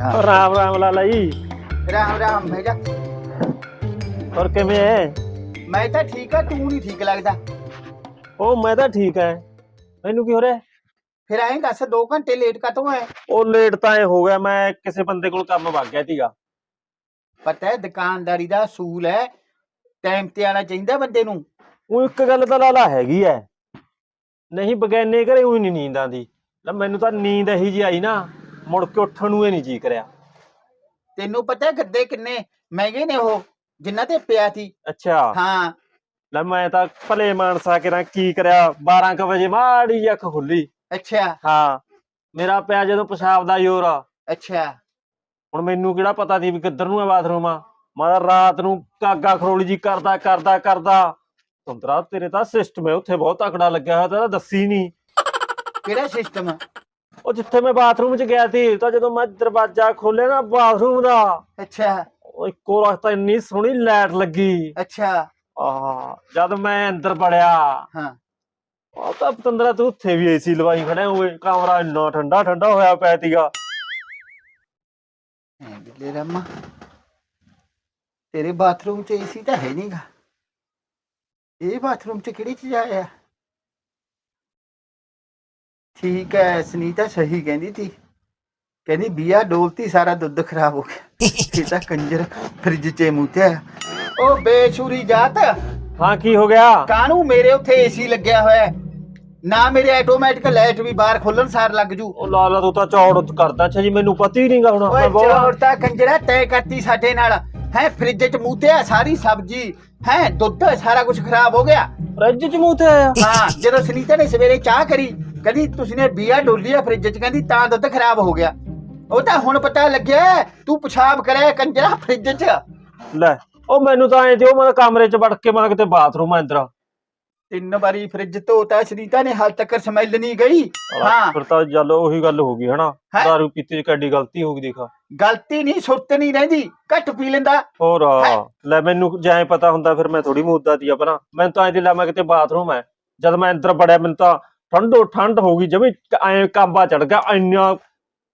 ਹਾਂ। ਰਾਮ ਰਾਮ ਲਾਲਾ ਜੀ। ਰਾਮ ਰਾਮ ਮੈਂ ਜਾ। ਹੋਰ ਕਿਵੇਂ ਐ? ਮੈਂ ਤਾਂ ਠੀਕ ਆ ਤੂੰ ਨਹੀਂ ਠੀਕ ਲੱਗਦਾ। ਉਹ ਮੈਂ ਤਾਂ ਠੀਕ ਐ। ਮੈਨੂੰ ਕੀ ਹੋ ਰਿਹਾ? ਫਿਰ ਐਂ ਦੱਸ 2 ਘੰਟੇ ਲੇਟ ਕਦੋਂ ਆਏ ਉਹ ਲੇਟ ਤਾਂ ਇਹ ਹੋ ਗਿਆ ਮੈਂ ਕਿਸੇ ਬੰਦੇ ਕੋਲ ਕੰਮ ਵਗ ਗਿਆ ਸੀਗਾ। ਪਤਾ ਹੈ ਦੁਕਾਨਦਾਰੀ ਦਾ ਅਸੂਲ ਹੈ ਟਾਈਮ ਤੇ ਆਣਾ ਚਾਹੀਦਾ ਬੰਦੇ ਨੂੰ। ਉਹ ਇੱਕ ਗੱਲ ਤਾਂ ਲਾਲਾ ਹੈਗੀ ਐ। ਨਹੀਂ ਬਗੈਨੇ ਘਰੇ ਉਹੀ ਨਹੀਂ ਨੀਂਦ ਆਂਦੀ ਲੈ ਮੈਨੂੰ ਤਾਂ ਨੀਂਦ ਇਹੀ ਜੀ ਆਈ ਨਾ ਮੁੜ ਕੇ ਉੱਠਣ ਨੂੰ ਇਹ ਨਹੀਂ ਜੀ ਕਰਿਆ। ਤੈਨੂੰ ਪਤਾ ਹੈ ਗੱਦੇ ਕਿੰਨੇ ਮਹਿੰਗੇ ਨੇ ਉਹ ਜਿੰਨਾ ਤੇ ਪਿਆ ਸੀ। ਅੱਛਾ। ਹਾਂ। ਲੈ ਮੈਂ ਤਾਂ ਭਲੇ ਮਾਨਸਾ ਕੇ ਨਾ ਕੀ ਕਰਿਆ 12 ਕੁ ਵਜੇ ਮਾੜੀ ਜਿਹੀ ਅੱਖ ਖੁੱਲੀ। ਅੱਛਾ। ਹਾਂ। ਮੇਰਾ ਪਿਆ ਜਦੋਂ ਪਿਸ਼ਾਬ ਦਾ ਜ਼ੋਰ। ਆ ਅੱਛਾ। ਹੁਣ ਮੈਨੂੰ ਕਿਹੜਾ ਪਤਾ ਸੀ ਵੀ ਕਿੱਧਰ ਨੂੰ ਹੈ ਬਾਥਰੂਮ ਆ। ਮੈਂ ਤਾਂ ਰਾਤ ਨੂੰ ਕਾਗਾ ਖਰੋਲੀ ਜੀ ਕਰਦਾ ਕਰਦਾ ਕਰਦਾ। ਤੁੰਦਰਾ ਤੇਰੇ ਤਾਂ ਸਿਸਟਮ ਹੈ ਉੱਥੇ ਬਹੁਤ ਤਕੜਾ ਲੱਗਿਆ ਹੋਇਆ ਤਾਂ ਦੱਸੀ ਨਹੀਂ ਕਿਹੜਾ ਸਿਸਟਮ ਉਹ ਜਿੱਥੇ ਮੈਂ ਬਾਥਰੂਮ 'ਚ ਗਿਆ ਸੀ ਤਾਂ ਜਦੋਂ ਮੈਂ ਦਰਵਾਜ਼ਾ ਖੋਲ੍ਹਿਆ ਨਾ ਬਾਥਰੂਮ ਦਾ ਅੱਛਾ। ਉਹ ਇੱਕੋ ਰਸਤਾ ਇੰਨੀ ਸੋਹਣੀ ਲਾਈਟ ਲੱਗੀ। ਅੱਛਾ। ਆਹ ਜਦ ਮੈਂ ਅੰਦਰ ਵੜਿਆ ਹਾਂ। ਉਹ ਤਾਂ ਪਤੰਦਰਾ ਤੂੰ ਉੱਥੇ ਵੀ ਏਸੀ ਲਵਾਈ ਖੜਿਆ ਹੋਏ ਕਮਰਾ ਇੰਨਾ ਠੰਡਾ ਠੰਡਾ ਹੋਇਆ ਪਿਆ ਸੀਗਾ। ਐ ਬਿੱਲੇ ਰਾਮਾ ਤੇਰੇ ਬਾਥਰੂਮ 'ਚ ਏਸੀ ਤਾਂ ਹੈ ਨਹੀਂਗਾ ਇਹ ਬਾਥਰੂਮ 'ਚ ਕਿਹੜੀ ਚੀਜ਼ ਆਇਆ? ਠੀਕ ਹੈ ਸੁਨੀਤਾ ਸਹੀ ਕਹਿੰਦੀ ਸੀ ਕਹਿੰਦੀ ਬੀਆ ਡੋਲਤੀ ਸਾਰਾ ਦੁੱਧ ਖਰਾਬ ਹੋ ਗਿਆ। ਇਹ ਤਾਂ ਕੰਜਰ ਫ੍ਰਿਜ 'ਚ ਮੂਤਿਆ ਉਹ ਬੇਸ਼ੂਰੀ ਜਾਤ। ਹਾਂ ਕੀ ਹੋ ਗਿਆ? ਕਾਹਨੂੰ ਮੇਰੇ ਉੱਥੇ ਏਸੀ ਲੱਗਿਆ ਹੋਇਆ ਹੈ? ਨਾ ਮੇਰੇ ਆਟੋਮੈਟਿਕ ਲਾਈਟ ਵੀ ਬਾਹਰ ਖੋਲਣ ਸਾਰ ਲੱਗ ਜੂ। ਉਹ ਲਾਲਾ ਤੂੰ ਤਾਂ ਚੌੜ ਕਰਦਾ ਅੱਛਾ ਜੀ ਮੈਨੂੰ ਪਤਾ ਹੀ ਨਹੀਂਗਾ ਹੁਣ। ਓਏ ਮੈਂ ਬਹੁਤ- ਚੌੜਤਾ ਕੰਜਰਾ ਤੈ ਕਰਤੀ ਸਾਡੇ ਨਾਲ। ਹੈ ਫ੍ਰਿਜ 'ਚ ਮੂਤਿਆ ਸਾਰੀ ਸਬਜ਼ੀ ਹੈ ਦੁੱਧ ਸਾਰਾ ਕੁਝ ਖਰਾਬ ਹੋ ਗਿਆ। ਫਰਿੱਜ ਚ ਮੂੰਹ ਤੇ ਆਇਆ? ਹਾਂ ਜਦੋਂ ਸੁਨੀਤਾ ਨੇ ਸਵੇਰੇ ਚਾਹ ਕਰੀ ਕਹਿੰਦੀ ਤੁਸੀਂ ਨੇ ਬੀਆ ਡੋਲੀ ਆ ਫ੍ਰਿਜ 'ਚ ਕਹਿੰਦੀ ਤਾਂ ਦੁੱਧ ਖਰਾਬ ਹੋ ਗਿਆ। ਉਹ ਤਾਂ ਹੁਣ ਪਤਾ ਲੱਗਿਆ ਤੂੰ ਪਿਸ਼ਾਬ ਕਰਿਆ ਕੰਜਰਾ ਫ੍ਰਿਜ 'ਚ। ਲੈ ਉਹ ਮੈਨੂੰ ਤਾਂ ਐ ਤੇ ਉਹ ਮੈਂ ਕਮਰੇ ਚ ਵੜ ਕੇ ਮੈਂ ਕਿਤੇ ਬਾਥਰੂਮ ਆ ਅੰਦਰ ਤਿੰਨ ਵਾਰੀ ਫ੍ਰਿਜ ਧੋਤਾ ਸੁਨੀਤਾ ਨੇ ਹਾਲ ਤੱਕ ਸਮੈਲ ਨਹੀਂ ਗਈ। ਹਾਂ। ਫਿਰ ਤਾਂ ਚੱਲ ਉਹੀ ਗੱਲ ਹੋ ਗਈ ਹਨਾ? ਹੈਂ? ਦਾਰੂ ਪੀਤੀ ਚ ਕਿੱਡੀ ਗਲਤੀ ਹੋ ਗਈ ਦੇਖਾ। ਗਲਤੀ ਨਹੀਂ ਸੁਰਤ ਨਹੀਂ ਰਹਿੰਦੀ ਘੱਟ ਪੀ ਲੈਂਦਾ। ਹੋਰ ਹੈਂ? ਲੈ ਮੈਨੂੰ ਜੈ ਪਤਾ ਹੁੰਦਾ ਫਿਰ ਮੈਂ ਥੋੜੀ ਮੁੱਦਾ ਦੀ ਆਪਣਾ ਮੈਨੂੰ ਤਾਂ ਐ ਤੇ ਲੈ ਮੈਂ ਕਿਤੇ ਬਾਥਰੂਮ ਐ ਜਦ ਮੈਂ ਅੰਦਰ ਵੜਿਆ ਮੈਨੂੰ ਤਾਂ ਠੰਡੋ ਠੰਡ ਹੋ ਗਈ ਜਿਵੇਂ ਐ ਕਾਂਬਾ ਚੜ ਗਿਆ ਇੰਨਾ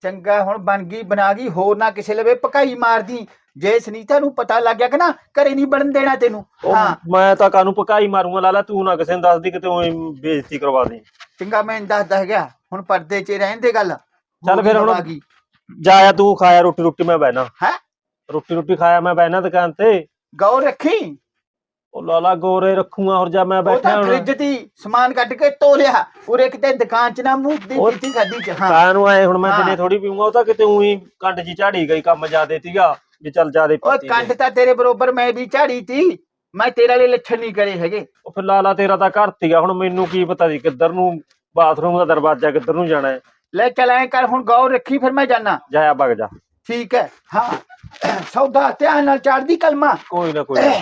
ਚੰਗਾ ਹੁਣ ਬਣ ਗਈ ਬਣਾ ਗਈ ਹੋਰ ਨਾ ਕਿਸੇ ਲਵੇ ਪਕਾਈ ਮਾਰਦੀ। ਜੇ ਸੁਨੀਤਾ ਨੂੰ ਪਤਾ ਲੱਗ ਗਿਆ ਕਿ ਨਾ ਘਰੇ ਨਹੀਂ ਬਣਨ ਦੇਣਾ ਤੈਨੂੰ। ਉਹ ਹਾਂ। ਮੈਂ ਤਾਂ ਕਾਨੂੰ ਪਕਾਈ ਮਾਰੂੰਗਾ ਲਾਲਾ ਤੂੰ ਨਾ ਕਿਸੇ ਨੂੰ ਦੱਸਦੀ ਕਿਤੇ ਉਹ ਬੇਇੱਜ਼ਤੀ ਕਰਵਾ ਦੇ। ਚੰਗਾ ਮੈਂ ਦੱਸਦਾ ਹੈਗਾ। ਹੁਣ ਪਰਦੇ 'ਚ ਰਹਿਣ ਦੇ ਗੱਲ। ਚੱਲ ਫਿਰ ਹੁਣ- ਜਾਇਆ ਤੂੰ ਖਾਇਆ ਰੋਟੀ ਰੋਟੀ ਮੈਂ ਬਹਿਣਾ। ਹੈਂ? ਰੋਟੀ ਰੋਟੀ ਖਾਇਆ ਮੈਂ ਬਹਿਣਾ ਦੁਕਾਨ ਤੇ। ਗੌਰ ਰੱਖੀ? ਉਹ ਲਾਲਾ ਗੋਰੇ ਰੱਖੂਗਾ ਹੋਰ ਜਾ ਮੈਂ ਉਹ ਬੈਠਾ ਤਾਂ ਹੁਣ। ਫ੍ਰਿਜ ਦੀ ਸਮਾਨ ਕੱਢ ਕੇ ਧੋ ਲਿਆ। ਉਰੇ ਕਿਤੇ ਦੁਕਾਨ 'ਚ ਨਾ ਮੂੰਹ ਦੀ ਉਹ- ਖਾਦੀ 'ਚ ਹਾਂ। ਆਏ ਹੁਣ ਮੈਂ ਹਾਂ। ਦਿਨੇ ਥੋੜੀ ਪੀਊਂਗਾ ਉਹ ਤਾਂ ਕਿਤੇ ਉਹੀ ਕੰਡ ਜੀ ਝਾੜੀ ਗਈ ਕੰਮ ਜ਼ਿਆਦੇ ਸੀਗਾ। ਵੀ ਚੱਲ ਜ਼ਿਆਦੇ ਓਏ ਪੀਤੀ ਕੰਡ ਤਾਂ ਤੇਰੇ ਬਰੋਬਰ ਮੈਂ ਵੀ ਝਾੜੀ ਤੀ। ਮੈਂ ਤੇਰੇ ਵਾਲੇ ਲੱਛਣ ਨਹੀਂ ਕਰੇ ਹੈਗੇ। ਉਹ ਫਿਰ ਲਾਲਾ ਤੇਰਾ ਤਾਂ ਘਰ ਤੀਗਾ ਹੁਣ ਮੈਨੂੰ ਕੀ ਪਤਾ ਸੀ ਕਿੱਧਰ ਨੂੰ ਬਾਥਰੂਮ ਦਾ ਦਰਵਾਜ਼ਾ ਕਿੱਧਰ ਨੂੰ ਜਾਣਾ ਹੈ। ਲੈ ਚੱਲ ਐਂ ਕਰ ਹੁਣ ਗੌਰ ਰੱਖੀ ਫਿਰ ਮੈਂ ਜਾਣਾ ਜਾਇਆ ਭਗ ਜਾ। ਠੀਕ ਹੈ ਹਾਂ। ਸੌਦਾ ਧਿਆਨ ਨਾਲ ਚੜਦੀ ਕਲਮਾ। ਕੋਈ ਨਾ ਕੋਈ ਨਾ।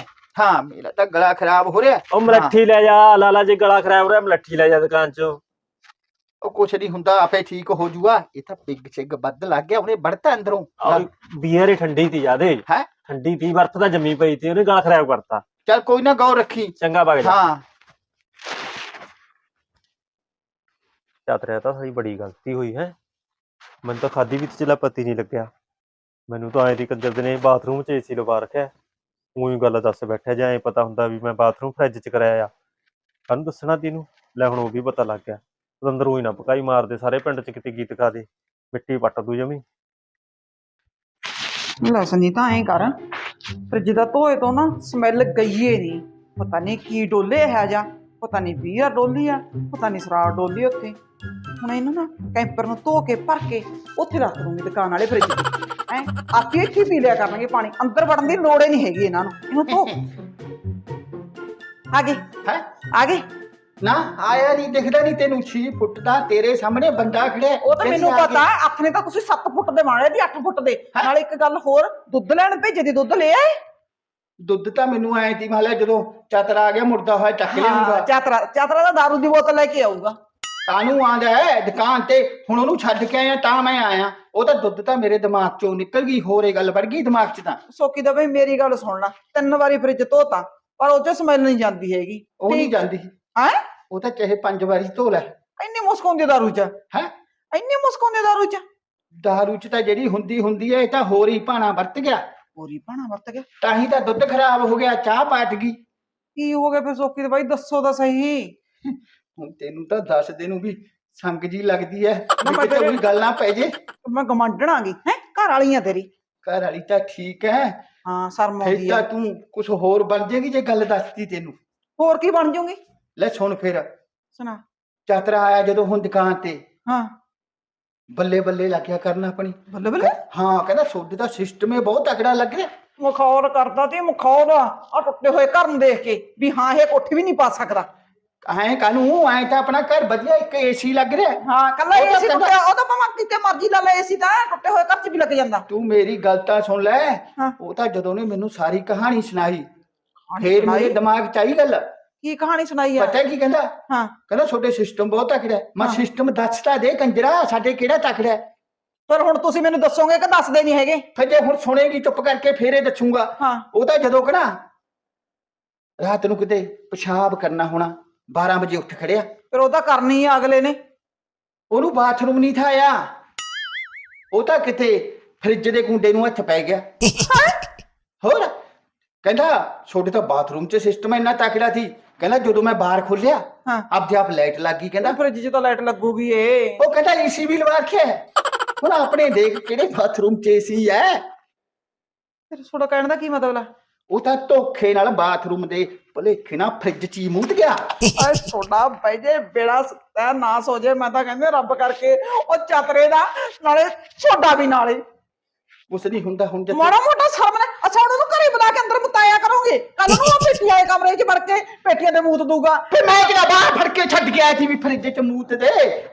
ਹਾਂ ਮੇਰਾ ਤਾਂ ਗਲਾ ਖਰਾਬ ਹੋ ਰਿਹਾ। ਉਹ ਮਲੱਠੀ ਲੈ ਜਾ ਲਾਲਾ ਜੀ ਗਲਾ ਖਰਾਬ ਹੋ ਰਿਹਾ ਮਲੱਠੀ ਲੈ ਜਾ ਦੁਕਾਨ ਚੋਂ। ਉਹ ਕੁਛ ਨਹੀਂ ਹੁੰਦਾ ਆਪੇ ਠੀਕ ਹੋ ਜੂਗਾ ਇਹ ਤਾਂ ਪਿੱਗ ਛਿੱਗ ਵੱਧ ਲੱਗ ਗਿਆ ਉਹਨੇ ਵੜਤਾ ਅੰਦਰੋਂ। ਬੀਅਰ ਹੀ ਠੰਡੀ ਤੀ ਜਾਦੇ ਹੈਂ? ਠੰਡੀ ਤੀ ਬਰਫ਼ ਤਾਂ ਜੰਮੀ ਪਈ ਤੀ ਉਹਨੇ ਗਲਾ ਖਰਾਬ ਕਰਤਾ। ਚੱਲ ਕੋਈ ਨਾ ਗੌਰ ਰੱਖੀ। ਚੰਗਾ ਭਗ ਜਾ। ਹਾਂ। ਚਾਤਰਿਆ ਤਾਂ ਸਾਡੀ ਬੜੀ ਗਲਤੀ ਹੋਈ ਹੈ। ਮੈਨੂੰ ਤਾਂ ਖਾਦੀ ਵਿੱਚ ਚਲਾ ਪਤੀ ਨਹੀਂ ਲੱਗਿਆ। ਮੈਨੂੰ ਤਾਂ ਐਂ ਦੀ ਕੰਜਰ ਦੇ ਨੇ ਬਾਥਰੂਮ 'ਚ ਏਸੀ ਲਵਾ ਰੱਖਿਆ। ਉਹੀ ਗੱਲ ਦੱਸ ਬੈਠਿਆ ਜੇ ਐਂ ਪਤਾ ਹੁੰਦਾ ਵੀ ਮੈਂ ਬਾਥਰੂਮ ਫ੍ਰਿਜ 'ਚ ਕਰਾਇਆ ਆ। ਸਾਨੂੰ ਦੱਸਣਾ ਤੈਨੂੰ? ਲੈ ਹੁਣ ਉਹ ਵੀ ਪਤਾ ਲੱਗ ਗਿਆ। ਉਹ ਅੰਦਰੋਂ ਹੀ ਨਾ ਪਕਾਈ ਮਾਰਦੇ ਸਾਰੇ ਪਿੰਡ 'ਚ ਕਿਤੇ ਗੀਤ ਗਾ ਦੇ ਮਿੱਟੀ ਪੱਟ ਦੂ ਜਮੀ। ਲੈ ਸੰਜੀਤਾ ਐਂ ਕਰ ਫਰਿੱਜ ਦਾ ਧੋਏ ਤੋਂ ਨਾ ਸਮੈਲ ਗਈਏ ਨਹੀਂ ਪਤਾ ਨਹੀਂ ਕੀ ਡੋਲੇ ਹੈ ਜਾ ਪਤਾ ਨਹੀਂ ਬੀਅਰ ਡੋਲੀ ਆ ਪਤਾ ਨਹੀਂ ਸ਼ਰਾਬ ਡੋਲੀ ਉੱਥੇ। ਹੁਣ ਇਹਨੂੰ ਨਾ ਕੈਂਪਰ ਨੂੰ ਧੋ ਕੇ ਭਰ ਕੇ ਉੱਥੇ ਰੱਖ ਦੂੰਗੀ ਦੁਕਾਨ ਵਾਲੇ ਫਰਿੱਜ 'ਚ। ਐ ਆਪੇ ਇੱਥੇ ਪੀ ਲਿਆ ਕਰਨਗੇ ਪਾਣੀ ਅੰਦਰ ਵੜਨ ਦੀ ਲੋੜ ਹੀ ਨਹੀਂ ਹੈਗੀ ਇਹਨਾਂ ਨੂੰ। ਇਹਨੂੰ ਧੋ। ਆ ਗਏ। ਹੈ? ਆ ਗਏ। ਨਾ ਆਇਆ ਨਹੀਂ ਦਿਖਦਾ ਨਹੀਂ ਤੈਨੂੰ 6 ਫੁੱਟ ਦਾ ਤੇਰੇ ਸਾਹਮਣੇ ਬੰਦਾ ਖੜਿਆ। ਉਹ ਤਾਂ ਮੈਨੂੰ ਪਤਾ ਆਪਣੇ ਤਾਂ ਤੁਸੀਂ 7 ਫੁੱਟ ਦੇ ਮਾਰੇ ਦੀ 8 ਫੁੱਟ ਦੇ। ਨਾਲ ਇੱਕ ਗੱਲ ਹੋਰ ਦੁੱਧ ਲੈਣ ਭੇਜੇ ਦੀ ਦੁੱਧ ਲੈ ਆਏ? ਦੁੱਧ ਤਾਂ ਮੈਨੂੰ ਆਏ ਤੀ ਮਾਲਾ ਜਦੋਂ ਚਤਰ ਆ ਗਿਆ ਮੁਰਦਾ ਹੋਇਆ ਚੱਕ ਲਿਆਉਂਗਾ ਚਾਤਰਾ ਚਾਤਰਾ ਦਾ ਦਾਰੂ ਦੀ ਬੋਤਲ ਲੈ ਕੇ ਆਊਗਾ। ਕਾਨੂੰ ਆਂਦਾ ਹੈ? ਦੁਕਾਨ ਤੇ ਹੁਣ ਉਹਨੂੰ ਛੱਡ ਕੇ ਆਇਆ ਤਾਂ ਮੈਂ ਆਇਆ। ਉਹ ਤਾਂ ਦੁੱਧ ਤਾਂ ਮੇਰੇ ਦਿਮਾਗ ਚੋਂ ਨਿਕਲ ਗਈ ਹੋਰ ਇਹ ਗੱਲ ਵੜ ਗਈ ਦਿਮਾਗ 'ਚ ਤਾਂ। ਸੋਕੀ ਦਾ ਬਈ ਮੇਰੀ ਗੱਲ ਸੁਣ ਲੈ ਤਿੰਨ ਵਾਰੀ ਫ੍ਰਿਜ ਧੋਤਾ ਪਰ ਉਹ ਚ ਸਮੈਲ ਨਹੀਂ ਜਾਂਦੀ ਹੈਗੀ। ਉਹ ਨਹੀਂ। ਜਾਂਦੀ। ਹੈਂ? ਉਹ ਤਾਂ ਚਾਹੇ ਪੰਜ ਵਾਰੀ ਧੋ ਲੈ। ਇੰਨੀ ਮੁਸਕ ਆਉਂਦੀ ਦਾਰੂ ਚ? ਹੈ? ਇੰਨੀ ਮੁਸਕ ਆਉਂਦੀ ਦਾਰੂ ਚ? ਦਾਰੂ 'ਚ ਤਾਂ ਜਿਹੜੀ ਹੁੰਦੀ ਹੁੰਦੀ ਹੈ ਇਹ ਤਾਂ ਹੋਰ ਹੀ ਭਾਣਾ ਵਰਤ ਗਿਆ। ਪੂਰੀ ਪਾਣਾ ਵਰਤ ਗਿਆ? ਤਾਂ ਹੀ ਤਾਂ ਦੁੱਧ ਖਰਾਬ ਹੋ ਗਿਆ ਚਾਹ ਪਾਟ ਗਈ। ਕੀ ਹੋ ਗਿਆ ਫਿਰ ਸੋਕੀ ਦੇ ਬਾਈ? ਦੱਸੋ ਤਾਂ ਸਹੀ। ਹੁਣ ਤੈਨੂੰ ਤਾਂ ਦੱਸਦੇ ਨੂੰ ਵੀ ਸੰਗ ਜੀ ਲੱਗਦੀ ਐ ਮੈਂ ਕਿਤੇ ਕੋਈ ਗੱਲ ਨਾ ਪੈ ਜੇ। ਮੈਂ ਗਮੰਡਣ ਆ ਗਈ ਹੈ? ਘਰ ਵਾਲੀ ਆ ਤੇਰੀ। ਘਰ ਵਾਲੀ ਤਾਂ ਠੀਕ ਐ ਹਾਂ ਸ਼ਰਮ ਆਉਂਦੀ ਤਾਂ ਕੁਝ ਹੋਰ ਬਣ ਜੇਗੀ ਜੇ ਗੱਲ ਦੱਸਦੀ ਤੈਨੂੰ। ਹੋਰ ਕੀ ਬਣ ਜਾਊਗੀ? ਲੈ ਸੁਣ ਫਿਰ। ਸੁਣਾ। ਚਾਤਰਾ ਆਇਆ ਜਦੋਂ ਹੁਣ ਦੁਕਾਨ ਤੇ। ਹਾਂ। ਬੱਲੇ ਬੱਲੇ ਲੱਗਿਆ ਕਰਨਾ ਆਪਣੀ। ਬੱਲੇ ਬੱਲੇ? ਹਾਂ ਕਹਿੰਦਾ ਸੋਡੇ ਦਾ ਸਿਸਟਮ ਹੀ ਬਹੁਤ ਤਕੜਾ ਲੱਗ ਰਿਹਾ। ਮਖੌਲ ਕਰਦਾ ਤੇ ਮਖੌਲ ਆ। ਟੁੱਟੇ ਹੋਏ ਘਰ ਨੂੰ ਦੇਖ ਕੇ ਵੀ ਹਾਂ ਇਹ ਕੋਠੀ ਵੀ ਨਹੀਂ ਪਾ ਸਕਦਾ। ਐਂ ਕਾਨੂੰ ਐਂ ਤਾਂ ਆਪਣਾ ਘਰ ਵਧੀਆ ਇੱਕ ਏਸੀ ਲੱਗ ਰਿਹਾ। ਹਾਂ ਕੱਲਾ ਏਸੀ ਟੁੱਟਿਆ ਉਹ ਤਾਂ ਭਾਵੇਂ ਕਿਤੇ ਮਰਜ਼ੀ ਲਾ ਲੈ ਏਸੀ ਤਾਂ ਟੁੱਟੇ ਹੋਏ ਘਰ 'ਚ ਵੀ ਲੱਗ ਜਾਂਦਾ। ਤੂੰ ਮੇਰੀ ਗੱਲ ਤਾਂ ਸੁਣ ਲੈ। ਉਹ ਤਾਂ ਜਦੋਂ ਨੇ ਮੈਨੂੰ ਸਾਰੀ ਕਹਾਣੀ ਸੁਣਾਈ ਫੇਰ? ਮੇਰੇ ਦਿਮਾਗ 'ਚ ਆਈ ਗੱਲ। ਕੀ ਕਹਾਣੀ ਸੁਣਾਈ ਆ? ਪਤਾ ਕੀ ਕਹਿੰਦਾ? ਹਾਂ। ਕਹਿੰਦਾ ਤੁਹਾਡੇ ਸਿਸਟਮ ਬਹੁਤ ਤਕੜਾ ਹੈ। ਮੈਂ ਹਾਂ। ਸਿਸਟਮ ਦੱਸਦਾ ਦੇ ਕੰਜਰਾ ਸਾਡੇ ਕਿਹੜਾ ਤਕੜਾ ਹੈ? ਪਰ ਹੁਣ ਤੁਸੀਂ ਮੈਨੂੰ ਦੱਸੋਗੇ ਕਿ ਦੱਸਦੇ ਨਹੀਂ ਹੈਗੇ? ਫਿਰ ਜੇ ਹੁਣ ਸੁਣੇਗੀ ਚੁੱਪ ਕਰਕੇ ਫੇਰੇ ਦੱਸੂਗਾ। ਹਾਂ। ਉਹ ਤਾਂ ਜਦੋਂ ਕਹਣਾ ਰਾਤ ਨੂੰ ਕਿਤੇ ਪਿਸ਼ਾਬ ਕਰਨਾ ਹੋਣਾ 12 ਵਜੇ ਉੱਠ ਖੜਿਆ। ਫਿਰ ਉਹ ਤਾਂ ਕਰਨੀ ਆ ਅਗਲੇ ਨੇ। ਉਹਨੂੰ ਬਾਥਰੂਮ ਨਹੀਂ ਥਾ ਆਇਆ ਉਹ ਤਾਂ ਕਿਤੇ ਫ੍ਰਿਜ ਦੇ ਕੁੰਡੇ ਨੂੰ ਹੱਥ ਪੈ ਗਿਆ। ਹੋਰ? ਕਹਿੰਦਾ ਛੋਟੇ ਤਾਂ ਬਾਥਰੂਮ 'ਚ ਸਿਸਟਮ ਇੰਨਾ ਤਕੜਾ ਸੀ। ਕਹਿੰਦਾ ਜਦੋਂ ਮੈਂ ਬਾਹਰ ਖੋਲਿਆ ਹਾਂ। ਆਪਦੇ ਆਪ ਲਾਈਟ ਲੱਗ ਗਈ ਕਹਿੰਦਾ। ਫ੍ਰਿਜ 'ਚ ਤਾਂ ਲਾਈਟ ਲੱਗੂਗੀ ਏ। ਉਹ ਕਹਿੰਦਾ ਏਸੀ ਵੀ ਲਵਾ ਰੱਖਿਆ ਹੈ। ਹੁਣ ਆਪਣੇ ਦੇਖ ਕਿਹੜੇ ਬਾਥਰੂਮ 'ਚ ਏਸੀ ਹੈ? ਫਿਰ ਤੁਹਾਡਾ ਕਹਿਣ ਦਾ ਕੀ ਮਤਲਬ ਹੈ ਉਹ ਤਾਂ ਧੋਖੇ ਨਾਲ ਬਾਥਰੂਮ ਦੇ ਭਲੇਖੇ ਨਾਲ ਫ੍ਰਿਜ 'ਚ ਹੀ ਮੁੱਦ ਗਿਆ ਓਏ ਤੁਹਾਡਾ ਬਾਈ ਜੇ ਬੇੜਾ ਸੁੱਤਾ ਨਾ ਸੋ ਜੇ ਮੈਂ ਤਾਂ ਕਹਿੰਦੇ ਰੱਬ ਕਰਕੇ ਉਹ ਚਤਰੇ ਦਾ ਨਾਲੇ ਛੋਡਾ ਵੀ ਨਾਲੇ। ਉਸ ਨਹੀਂ ਹੁੰਦਾ ਹੁਣ ਜਦ ਮਾੜਾ ਮੋਟਾ ਸ਼ਰਮ ਨੇ ਅੱਛਾ ਉਹਨੂੰ ਘਰੇ ਬੁਲਾ ਕੇ ਅੰਦਰ ਮੁਤਾਇਆ ਕਰੋਗੇ? ਕੱਲ ਨੂੰ ਉਹ ਪੇਟੀ ਵਾਲੇ ਕਮਰੇ 'ਚ ਵੜ ਕੇ ਪੇਟੀਆਂ ਦੇ ਮੂਤ ਦੂਗਾ ਫਿਰ ਮੈਂ ਕਿਹੜਾ ਬਾਹਰ ਫੜ ਕੇ ਛੱਡ ਗਿਆ ਸੀ ਵੀ ਫ੍ਰਿਜ 'ਚ ਮੂਤ ਦੇ?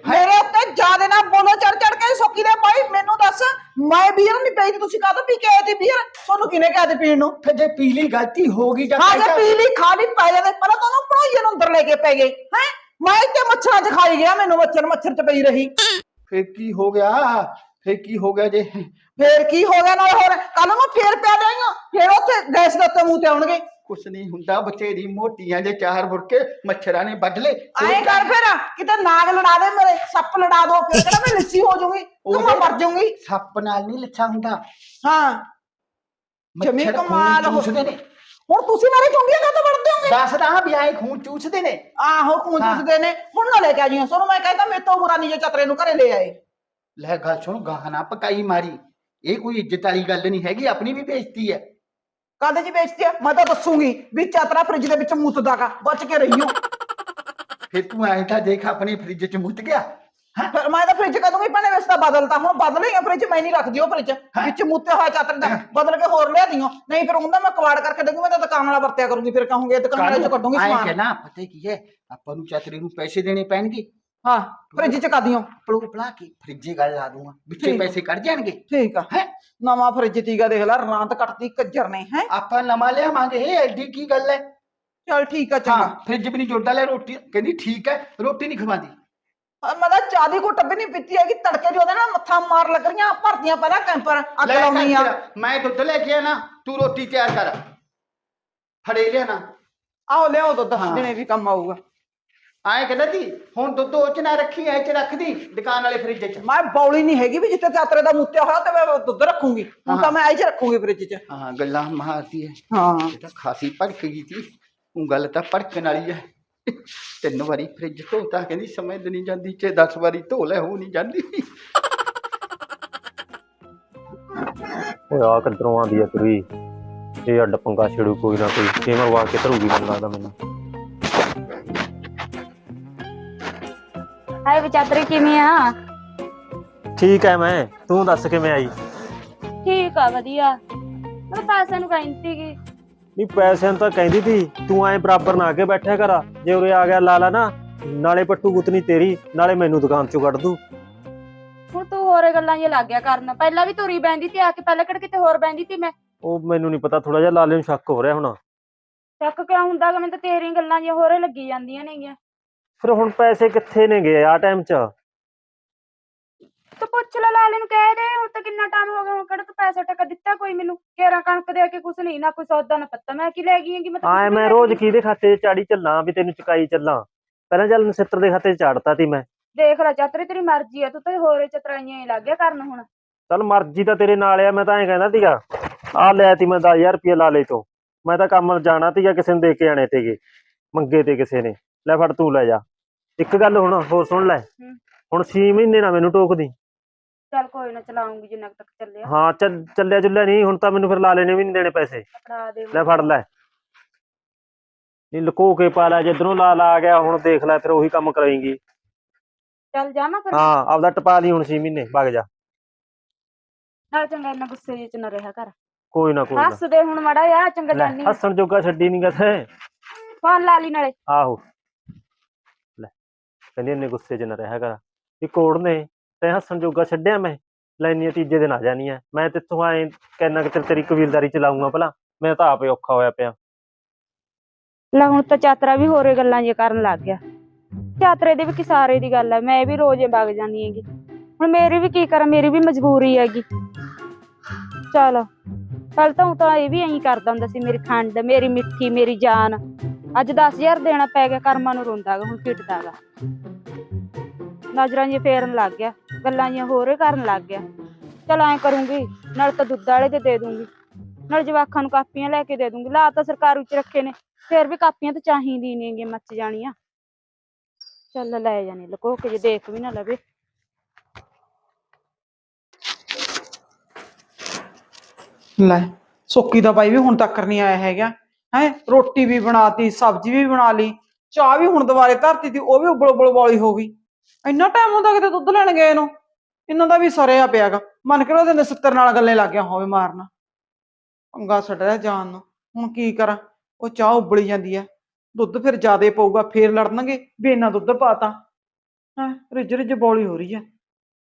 ਮੇਰੇ ਉੱਤੇ ਜਿਆਦੇ ਨਾ ਬੋਲੋ ਚੜ ਚੜ ਕੇ ਸੋਕੀ ਦੇ ਭਾਈ ਮੈਨੂੰ ਦੱਸ ਮੈਂ ਬੀਅਰ ਨਹੀਂ ਪਈ ਤੇ ਤੁਸੀਂ ਕਾਹਤੋਂ ਪੀ ਕੇ ਆਏ ਤੇ ਬੀਅਰ ਤੁਹਾਨੂੰ ਕਿਹਨੇ ਕਿਹਾ ਤੇ ਪੀਣ ਨੂੰ? ਫਿਰ ਜੇ ਪੀਲੀ ਗਲਤੀ ਹੋ ਗਈ ਜਾਂ ਹਾਂ ਜੇ ਪੀ ਲਈ ਖਾ ਲਈ ਪੈ ਜਾਂਦੇ। ਪਹਿਲਾਂ ਤੁਹਾਨੂੰ ਪੜਾਈਏ ਨੂੰ ਅੰਦਰ ਲੈ ਕੇ ਪੈ ਗਏ। ਹੈ? ਮੈਂ ਇੱਥੇ ਮੱਛਰਾਂ 'ਚ ਖਾਈ ਗਿਆ ਮੈਨੂੰ ਮੱਛਰ ਮੱਛਰ 'ਚ ਪਈ ਰਹੀ। ਫਿਰ ਕੀ ਹੋ ਗਿਆ? ਫਿਰ ਕੀ ਹੋ ਗਿਆ ਜੇ ਫੇਰ ਕੀ ਹੋ ਗਿਆ ਨਾਲ ਹੋਰ? ਕੱਲ ਨੂੰ ਫੇਰ ਪਿਆ ਦੇਗਾ ਫੇਰ ਉੱਥੇ ਗੈਸ ਦੇ ਉੱਤੇ ਮੂੰਹ ਤੇ ਆਉਣਗੇ। ਕੁਛ ਨਹੀਂ ਹੁੰਦਾ ਬਚੇਰੀ ਮੋਟੀਆਂ ਜੇ ਚਾਰ ਬੁਰਕੇ ਮੱਛਰਾਂ ਨੇ ਵੱਢ ਲਏ। ਆਏ ਕਰ ਫਿਰ ਕਿਤੇ ਨਾਗ ਲੜਾ ਦੇ ਮੇਰੇ ਸੱਪ ਲੜਾ ਦੋ ਫਿਰ ਕਿਹੜਾ ਮੈਂ ਲੱਸੀ ਹੋ ਜਾਊਂਗੀ ਤੂੰ ਮੈਂ ਮਰ ਜਾਊਂਗੀ। ਸੱਪ ਨਾਲ ਨਹੀਂ ਲੱਛਾ ਹੁੰਦਾ। ਹਾਂ। ਜਮੀ ਮੱਛਰ ਕਮਾਲ ਖੂਨ ਹੋ- ਚੂਸਦੇ ਨੇ। ਹੁਣ ਤੁਸੀਂ ਮਾਰੇ ਚੁੰਡੀਆਂ ਕਾ ਵੜਦੇ ਹੋਗੇ? ਦੱਸਦਾ ਵੀ ਆਏ ਖੂਨ ਚੂਸਦੇ ਨੇ। ਆਹੋ ਖੂਨ ਹਾਂ। ਚੁੱਸਦੇ ਨੇ। ਹੁਣ ਨਾ ਲੈ ਕੇ ਆ ਜੀਓ। ਸੋਨੂੰ ਮੈਂ ਕਹਿੰਦਾ ਮੇਰੇ ਤੋਂ ਬੁਰਾ ਨਹੀਂ ਜੇ ਚਤਰੇ ਨੂੰ ਘਰੇ ਲੈ ਆਏ। ਲੈ ਗੱਲ ਸੁਣ ਗਾਹਨਾ ਪਕਾਈ ਮਾਰੀ। ਇਹ ਕੋਈ ਇੱਜ਼ਤ ਵਾਲੀ ਗੱਲ ਨਹੀਂ ਹੈਗੀ ਆਪਣੀ ਵੀ ਬੇਇੱਜ਼ਤੀ ਹੈ। ਕਾਦੇ ਚ ਵੇਚਦੇ ਆ? ਮੈਂ ਤਾਂ ਦੱਸੂਗੀ ਵੀ ਚਤਰਾ ਫ੍ਰਿਜ ਦੇ ਵਿੱਚ ਮੁੱਤਦਾਗਾ ਬਚ ਕੇ ਰਹੀਓ ਫਿਰ ਤੂੰ ਐਂ ਤਾਂ ਦੇਖ ਆਪਣੇ ਫ੍ਰਿਜ 'ਚ ਮੁੱਤ ਗਿਆ। ਫਿਰ ਮੈਂ ਤਾਂ ਫ੍ਰਿਜ ਕਦੂੰਗੀ ਭੈਣੇ ਵੈਸੇ ਤਾਂ ਬਦਲਤਾ ਹੁਣ ਬਦਲ ਹੀ ਫ੍ਰਿਜ ਮੈਂ ਨਹੀਂ ਰੱਖਦੀ ਉਹ ਫ੍ਰਿਜ। ਵਿੱਚ ਮੁੱਤੇ ਹੋਇਆ ਚਾਤਰ ਦਾ ਬਦਲ ਕੇ ਹੋਰ ਲਿਆ ਦਿਓ ਨਹੀਂ ਫਿਰ ਉਹਦਾ ਮੈਂ ਕਵਾੜ ਕਰਕੇ ਦੇਖੂ ਮੈਂ ਤਾਂ ਦੁਕਾਨ ਵਾਲਾ ਵਰਤਿਆ ਕਰੂੰਗੀ ਫਿਰ ਕਹੂੰਗੇ ਦੁਕਾਨ ਵਾਲੇ ਚੋਂ ਕੱਢੂੰਗੀ ਆਏਂ ਸਮਾਨ। ਕਹਿਣਾ ਪਤਾ ਕੀ ਹੈ? ਆਪਾਂ ਨੂੰ ਚਾਚਰੇ ਨੂੰ ਪੈਸੇ ਦੇਣੇ ਪੈਣਗੇ। ਹਾਂ ਫ੍ਰਿਜ ਚ ਕਰ ਦਿਓ ਪਲੋ ਪਲਾ ਕੇ ਫ੍ਰਿਜੇ ਗੱਲ ਲਾ ਦੂੰਗਾ ਵਿੱਚੇ ਠੀਕ। ਪੈਸੇ ਕੱਢ ਜਾਣਗੇ ਠੀਕ ਆ ਹੈਂ? ਨਵਾਂ ਫ੍ਰਿਜ ਤੀਗਾ ਦੇਖ ਲੈ ਰਾਂਤ ਕੱਟਦੀ ਕੱਜਰ ਨੇ ਹੈ ਆਪਾਂ ਨਵਾਂ ਲਿਆਵਾਂਗੇ ਇਹ ਐਡੀ ਕੀ ਗੱਲ ਹੈ ਚਲ ਠੀਕ ਆ ਹਾਂ ਚੰਗਾ ਫ੍ਰਿਜ ਵੀ ਨਹੀਂ ਜੋੜਦਾ ਲੈ ਰੋਟੀ ਕਹਿੰਦੀ ਠੀਕ ਹੈ ਰੋਟੀ ਨਹੀਂ ਖਵਾਦੀ ਹਾਂ, ਮੈਂ ਤਾਂ ਚਾਹ ਦੀ ਘੁੱਟ ਵੀ ਨਹੀਂ ਪੀਤੀ ਹੈਗੀ ਤੜਕੇ ਜੋ ਉਹਦੇ ਨਾਲ ਮੱਥਾ ਮਾਰ ਲੱਗ ਰਹੀਆਂ ਭਰਤੀਆਂ ਪਹਿਲਾਂ ਕੈਂਪਰ ਅੱਗ ਲਾਉਣੀ ਆ ਮੈਂ ਦੁੱਧ ਲੈ ਕੇ ਆਣਾ ਤੂੰ ਰੋਟੀ ਤਿਆਰ ਕਰ ਫੜੇ ਲਿਆਣਾ ਆਏ ਕਹਿੰਦਾ ਤੀ ਹੁਣ ਦੁੱਧ ਉਹ ਚ ਨਾ ਰੱਖੀ ਐ ਚ ਰੱਖਦੀ ਦੁਕਾਨ ਵਾਲੇ ਫ੍ਰਿਜ ਚ। ਮੈਂ ਬੌਲੀ ਨਹੀਂ ਹੈਗੀ ਵੀ ਜਿੱਥੇ ਚਾਤਰੇ ਦਾ ਮੁੱਤਿਆ ਹੋਇਆ ਤੇ ਮੈਂ ਦੁੱਧ ਰੱਖੂੰਗੀ। ਹੁਣ ਤਾਂ ਮੈਂ ਇਹ ਚ ਰੱਖੂੰਗੀ ਫ੍ਰਿਜ ਚ। ਹਾਂ ਗੱਲਾਂ ਮਾਰਦੀ ਐ। ਹਾਂ। ਇਹ ਤਾਂ ਖਾਸੀ ਭੜਕ ਗਈ ਤੀ ਉਹ ਗੱਲ ਤਾਂ ਭੜਕਣ ਵਾਲੀ ਐ। ਤਿੰਨ ਵਾਰੀ ਫ੍ਰਿਜ ਧੋਤਾ ਕਹਿੰਦੀ ਸਮਝ ਨਹੀਂ ਜਾਂਦੀ ਚ 10 ਵਾਰੀ ਧੋ ਲੈ ਹੋ ਨਹੀਂ ਜਾਂਦੀ। ਓਏ ਆ ਕਿੱਧਰੋਂ ਆਂਦੀ ਆ ਤੁਰੀ ਇਹ ਅੱਡ ਪੰਗਾ ਛੇੜੂ ਕੋਈ ਨਾ ਕੋਈ। ਕਿਵੇਂ ਵਾਰ ਕੇ ਧਰੂਗੀ ਮੈਨੂੰ ਲੱਗਦਾ ਮੈਨੂੰ। ਹਾਏ ਵਿਚਾਤਰੀ ਕਿਵੇਂ ਆ? ਠੀਕ ਐ ਮੈਂ ਤੂੰ ਦੱਸ ਕਿਵੇਂ ਆਈ? ਠੀਕ ਆ ਵਧੀਆ। ਮੈਂ ਪੈਸੇ ਨੂੰ ਕਹਿੰਦੀ ਸੀਗੀ। ਨਹੀਂ ਪੈਸਿਆਂ ਨੂੰ ਤਾਂ ਕਹਿੰਦੀ ਤੀ ਤੂੰ ਐ ਬਰਾਬਰ ਨਾ ਕੇ ਬੈਠਿਆ ਕਰ। ਜੇ ਉਰੇ ਆ ਗਿਆ ਲਾਲਾ ਨਾ ਨਾਲੇ ਪੱਟੂ ਗੁੱਤਨੀ ਤੇਰੀ ਨਾਲੇ ਮੈਨੂੰ ਦੁਕਾਨ ਚੋਂ ਕੱਢ ਦੂ। ਹੁਣ ਤੂੰ ਹੋਰੇ ਗੱਲਾਂ ਇਹ ਲੱਗ ਗਿਆ ਕਰਨ। ਪਹਿਲਾਂ ਵੀ ਤੁਰੀ ਬੈਂਦੀ ਤੇ ਆ ਕੇ ਪਹਿਲਾਂ ਕਿਹੜਾ ਕਿਤੇ ਹੋਰ ਬੈਂਦੀ ਤੇ ਮੈਂ? ਉਹ ਮੈਨੂੰ ਨਹੀਂ ਪਤਾ ਥੋੜਾ ਜਿਹਾ ਲਾਲੇ ਨੂੰ ਸ਼ੱਕ ਹੋ ਰਿਹਾ ਹੁਣ। ਚੱਕ ਕਿਉਂ ਹੁੰਦਾ ਗਾ? ਮੈਨੂੰ ਤਾਂ ਤੇਰੀਆਂ ਗੱਲਾਂ ਜਿਹੀਆਂ ਹੋਰੇ ਲੱਗੀ ਜਾਂਦੀਆਂ ਨੇਗੀਆਂ। ਫਿਰ ਹੁਣ ਪੈਸੇ ਕਿੱਥੇ ਨੇ ਗਏ ਆ ਟਾਈਮ 'ਚ? ਤੂੰ ਪੁੱਛ ਲੈ ਲਾਲੇ ਨੂੰ ਕਹਿ ਦੇ ਹੁਣ ਤਾਂ ਕਿੰਨਾ ਟਾਈਮ ਹੋ ਗਿਆ ਹੁਣ ਕਿਹੜਾ ਤੂੰ ਪੈਸਾ ਟਕਾ ਦਿੱਤਾ ਕੋਈ ਮੈਨੂੰ? ਕੇਰਾ ਕਣਕ ਦੇ ਕੇ ਕੁਛ ਨਹੀਂ ਨਾ ਕੋਈ ਸੌਦਾ ਨਾ ਪੱਤਾ ਮੈਂ ਕੀ ਲੈ ਗਈ ਹੈਗੀ? ਮੈਂ ਤਾਂ ਆਏ ਕੁਛ ਵੀ ਮੈਂ ਲੈ ਰੋਜ਼ ਗਈ। ਕਿਹਦੇ ਖਾਤੇ 'ਚ ਚਾੜੀ ਚੱਲਾਂ ਵੀ ਤੈਨੂੰ ਚੁਕਾਈ ਚੱਲਾਂ? ਪਹਿਲਾਂ ਚੱਲ ਨਛੱਤਰ ਦੇ ਖਾਤੇ 'ਚ ਚਾੜਤਾ ਤੀ ਮੈਂ। ਦੇਖ ਲੈ ਚਾਤਰੀ ਤੇਰੀ ਮਰਜ਼ੀ ਆ ਤੂੰ ਤਾਂ ਹੋਰੇ ਚਤਰਾਈਆਂ ਹੀ ਲੱਗ ਗਿਆ ਕਰਨ ਹੁਣ। ਚੱਲ ਮਰਜ਼ੀ ਤਾਂ ਤੇਰੇ ਨਾਲ ਆ ਮੈਂ ਤਾਂ ਐਂ ਕਹਿੰਦਾ ਸੀਗਾ ਆ ਲਿਆ ਤੀ ਮੈਂ 10000 ਰੁਪਏ ਲਾ ਲੈ ਤੋਂ। ਮੈਂ ਤਾਂ ਕੰਮ ਜਾਣਾ ਸੀਗਾ ਕਿਸੇ ਨੂੰ ਦੇ ਕੇ ਆਣੇ ਤੇਗੇ ਮੰਗੇ ਤੇ ਕਿਸੇ ਨੇ। ਲੈ ਫੜ ਤੂੰ ਲੈ ਜਾ। ਇੱਕ ਗੱਲ ਹੁਣ ਹੋਰ ਸੁਣ ਲੈ। ਹੂੰ। ਹੁਣ 6 ਮਹੀਨੇ ਨਾ ਮੈਨੂੰ ਟੋਕਦੀ। ਚੱਲ ਕੋਈ ਨਾ ਚਲਾਉਂਗੀ ਜਿੰਨਾ ਕੁ ਤੱਕ ਚੱਲਿਆ। ਹਾਂ ਚੱਲ ਚੱਲਿਆ ਚੁੱਲਿਆ ਨਹੀਂ ਹੁਣ ਤਾਂ ਮੈਨੂੰ ਫਿਰ ਲਾਲੇ ਨੇ ਵੀ ਨਹੀਂ ਦੇਣੇ ਪੈਸੇ। ਫੜਾ ਦੇ ਲੈ ਫੜ ਲੈ। ਨਹੀਂ ਲੁਕੋ ਕੇ ਪਾ ਲੈ ਜਿੱਧਰੋਂ ਲਾ ਲਾ ਆ ਗਿਆ ਹੁਣ ਦੇਖ ਲੈ ਫਿਰ ਉਹੀ ਕੰਮ ਕਰਾਏਂਗੀ ਚੱਲ ਜਾਵਾਂ ਫਿਰ। ਹਾਂ ਆਪਦਾ ਟਪਾ ਲਈ ਹੁਣ 6 ਮਹੀਨੇ ਵਗ ਜਾ। ਨਾਲ ਚੰਗਾ ਇੰਨਾ ਗੁੱਸੇ ਜਿਹੇ ਚ ਨਾ ਰਿਹਾ ਕਰ। ਕੋਈ ਨਾ ਕੋਈ ਨਾ। ਹੱਸ ਦੇ ਹੁਣ ਮੜਾ ਆ ਚੰਗਾ ਲੈ ਜਾਨੀ ਹੱਸਣ ਜੋਗਾ ਛੱਡੀ ਨਹੀਂ ਗਾ ਫੋਨ ਲਾ ਲਈ ਨਾਲੇ। ਆਹੋ। ਲੈ ਕਹਿੰਦੀ ਇੰਨੇ ਗੁੱਸੇ 'ਚ ਨਾ ਰਿਹਾ ਕਰ। ਇਹ ਕੋੜ ਨੇ ਤੇ ਹੱਸਣ ਜੋਗਾ ਛੱਡਿਆ ਮੈਂ? ਲੈਣੀਆਂ ਤੀਜੇ ਦਿਨ ਆ ਜਾਣੀਆਂ। ਮੈਂ ਤੇਥੋਂ ਐ ਕਹਿਣਾ ਕਿ ਤੇਰੀ ਕਬੀਲਦਾਰੀ ਚਲਾਉਂਗਾ ਭਲਾ। ਮੈਂ ਤਾਂ ਆਪੇ ਔਖਾ ਹੋਇਆ ਪਿਆ। ਲੈ ਹੁਣ ਤਾਂ ਚਾਤਰਾ ਵੀ ਹੋਰੇ ਗੱਲਾਂ ਜੇ ਕਰਨ ਲੱਗ ਗਿਆ। ਚਾਤਰੇ ਦੇ ਵੀ ਕਿਸਾਰੇ ਦੀ ਗੱਲ ਹੈ ਮੈਂ ਵੀ ਰੋਜ਼ ਹੀ ਵਗ ਜਾਂਦੀ ਹੈਗੀ। ਹੁਣ ਮੇਰੀ ਵੀ ਕੀ ਕਰਾਂ, ਮੇਰੀ ਵੀ ਮਜਬੂਰੀ ਹੈਗੀ। ਚਲ ਕੱਲ ਤਾਂ ਊਂ ਤਾਂ ਇਹ ਵੀ ਐਂ ਕਰਦਾ ਹੁੰਦਾ ਸੀ, ਮੇਰੀ ਖੰਡ, ਮੇਰੀ ਮਿੱਠੀ, ਮੇਰੀ ਜਾਨ। ਅੱਜ 10000 ਦੇਣਾ ਪੈ ਗਿਆ, ਕਰਮਾਂ ਨੂੰ ਰੋਂਦਾ ਗਾ, ਹੁਣ ਪਿੱਟਦਾਗਾ ਨਜ਼ਰਾਂ ਜੀ ਫੇਰਨ ਲੱਗ ਗਿਆ, ਗੱਲਾਂ ਜਿਹੀਆਂ ਹੋਰੇ ਕਰਨ ਲੱਗ ਗਿਆ। ਚਲ ਐਂ ਕਰੂੰਗੀ, ਨਾਲ ਤਾਂ ਦੁੱਧ ਵਾਲੇ ਤੇ ਦੇ ਦੂੰਗੀ। ਨਾਲ ਜਵਾਖਾਂ ਨੂੰ ਕਾਪੀਆਂ ਲੈ ਕੇ ਦੇ ਦੂੰਗੀ। ਲਾ ਤਾਂ ਸਰਕਾਰ ਵਿੱਚ ਰੱਖੇ ਨੇ, ਫਿਰ ਵੀ ਕਾਪੀਆਂ ਤਾਂ ਚਾਹੀਦੀ ਨਹੀਂ ਹੈਗੀਆਂ ਮੱਚ ਜਾਣੀਆਂ। ਚੱਲ ਲੈ ਜਾਣੀ, ਲੁਕੋ ਕੇ ਜੇ ਦੇਖ ਵੀ ਨਾ ਲਵੇ। ਲੈ, ਸੁੱਕੀ ਦਾ ਬਾਈ ਵੀ ਹੁਣ ਤੱਕ ਨਹੀਂ ਆਇਆ ਹੈਗਾ। ਹੈ, ਰੋਟੀ ਵੀ ਬਣਾਤੀ, ਸਬਜ਼ੀ ਵੀ ਬਣਾ ਲਈ, ਚਾਹ ਵੀ ਹੁਣ ਦੁਬਾਰੇ ਧਰਤੀ ਤੀ, ਉਹ ਵੀ ਉਬਲ ਉਬਲ ਵਾਲੀ ਹੋ ਗਈ। ਇੰਨਾ ਟਾਈਮ ਹੁੰਦਾ ਕਿਤੇ ਦੁੱਧ ਲੈਣ ਗਏ ਨੂੰ? ਇਹਨਾਂ ਦਾ ਵੀ ਸਰਿਆ ਪਿਆਗਾ। ਮਨ ਕਰੋ ਉਹਦੇ ਨਸੱਤਰ ਨਾਲ ਗੱਲੇ ਲੱਗ ਗਿਆ ਹੋਵੇ ਮਾਰਨਾ। ਪੰਗਾ ਛੱਡ ਰਿਹਾ ਜਾਨ ਨੂੰ। ਹੁਣ ਕੀ ਕਰਾਂ? ਉਹ ਚਾਹ ਉਬਲੀ ਜਾਂਦੀ ਹੈ ਦੁੱਧ ਫਿਰ ਜ਼ਿਆਦੇ ਪਊਗਾ, ਫੇਰ ਲੜਨਗੇ, ਵੀ ਇੰਨਾ ਦੁੱਧ ਪਾਤਾ। ਹੈ ਰਿੱਜ ਰਿੱਜ ਬੋਲੀ ਹੋ ਰਹੀ ਹੈ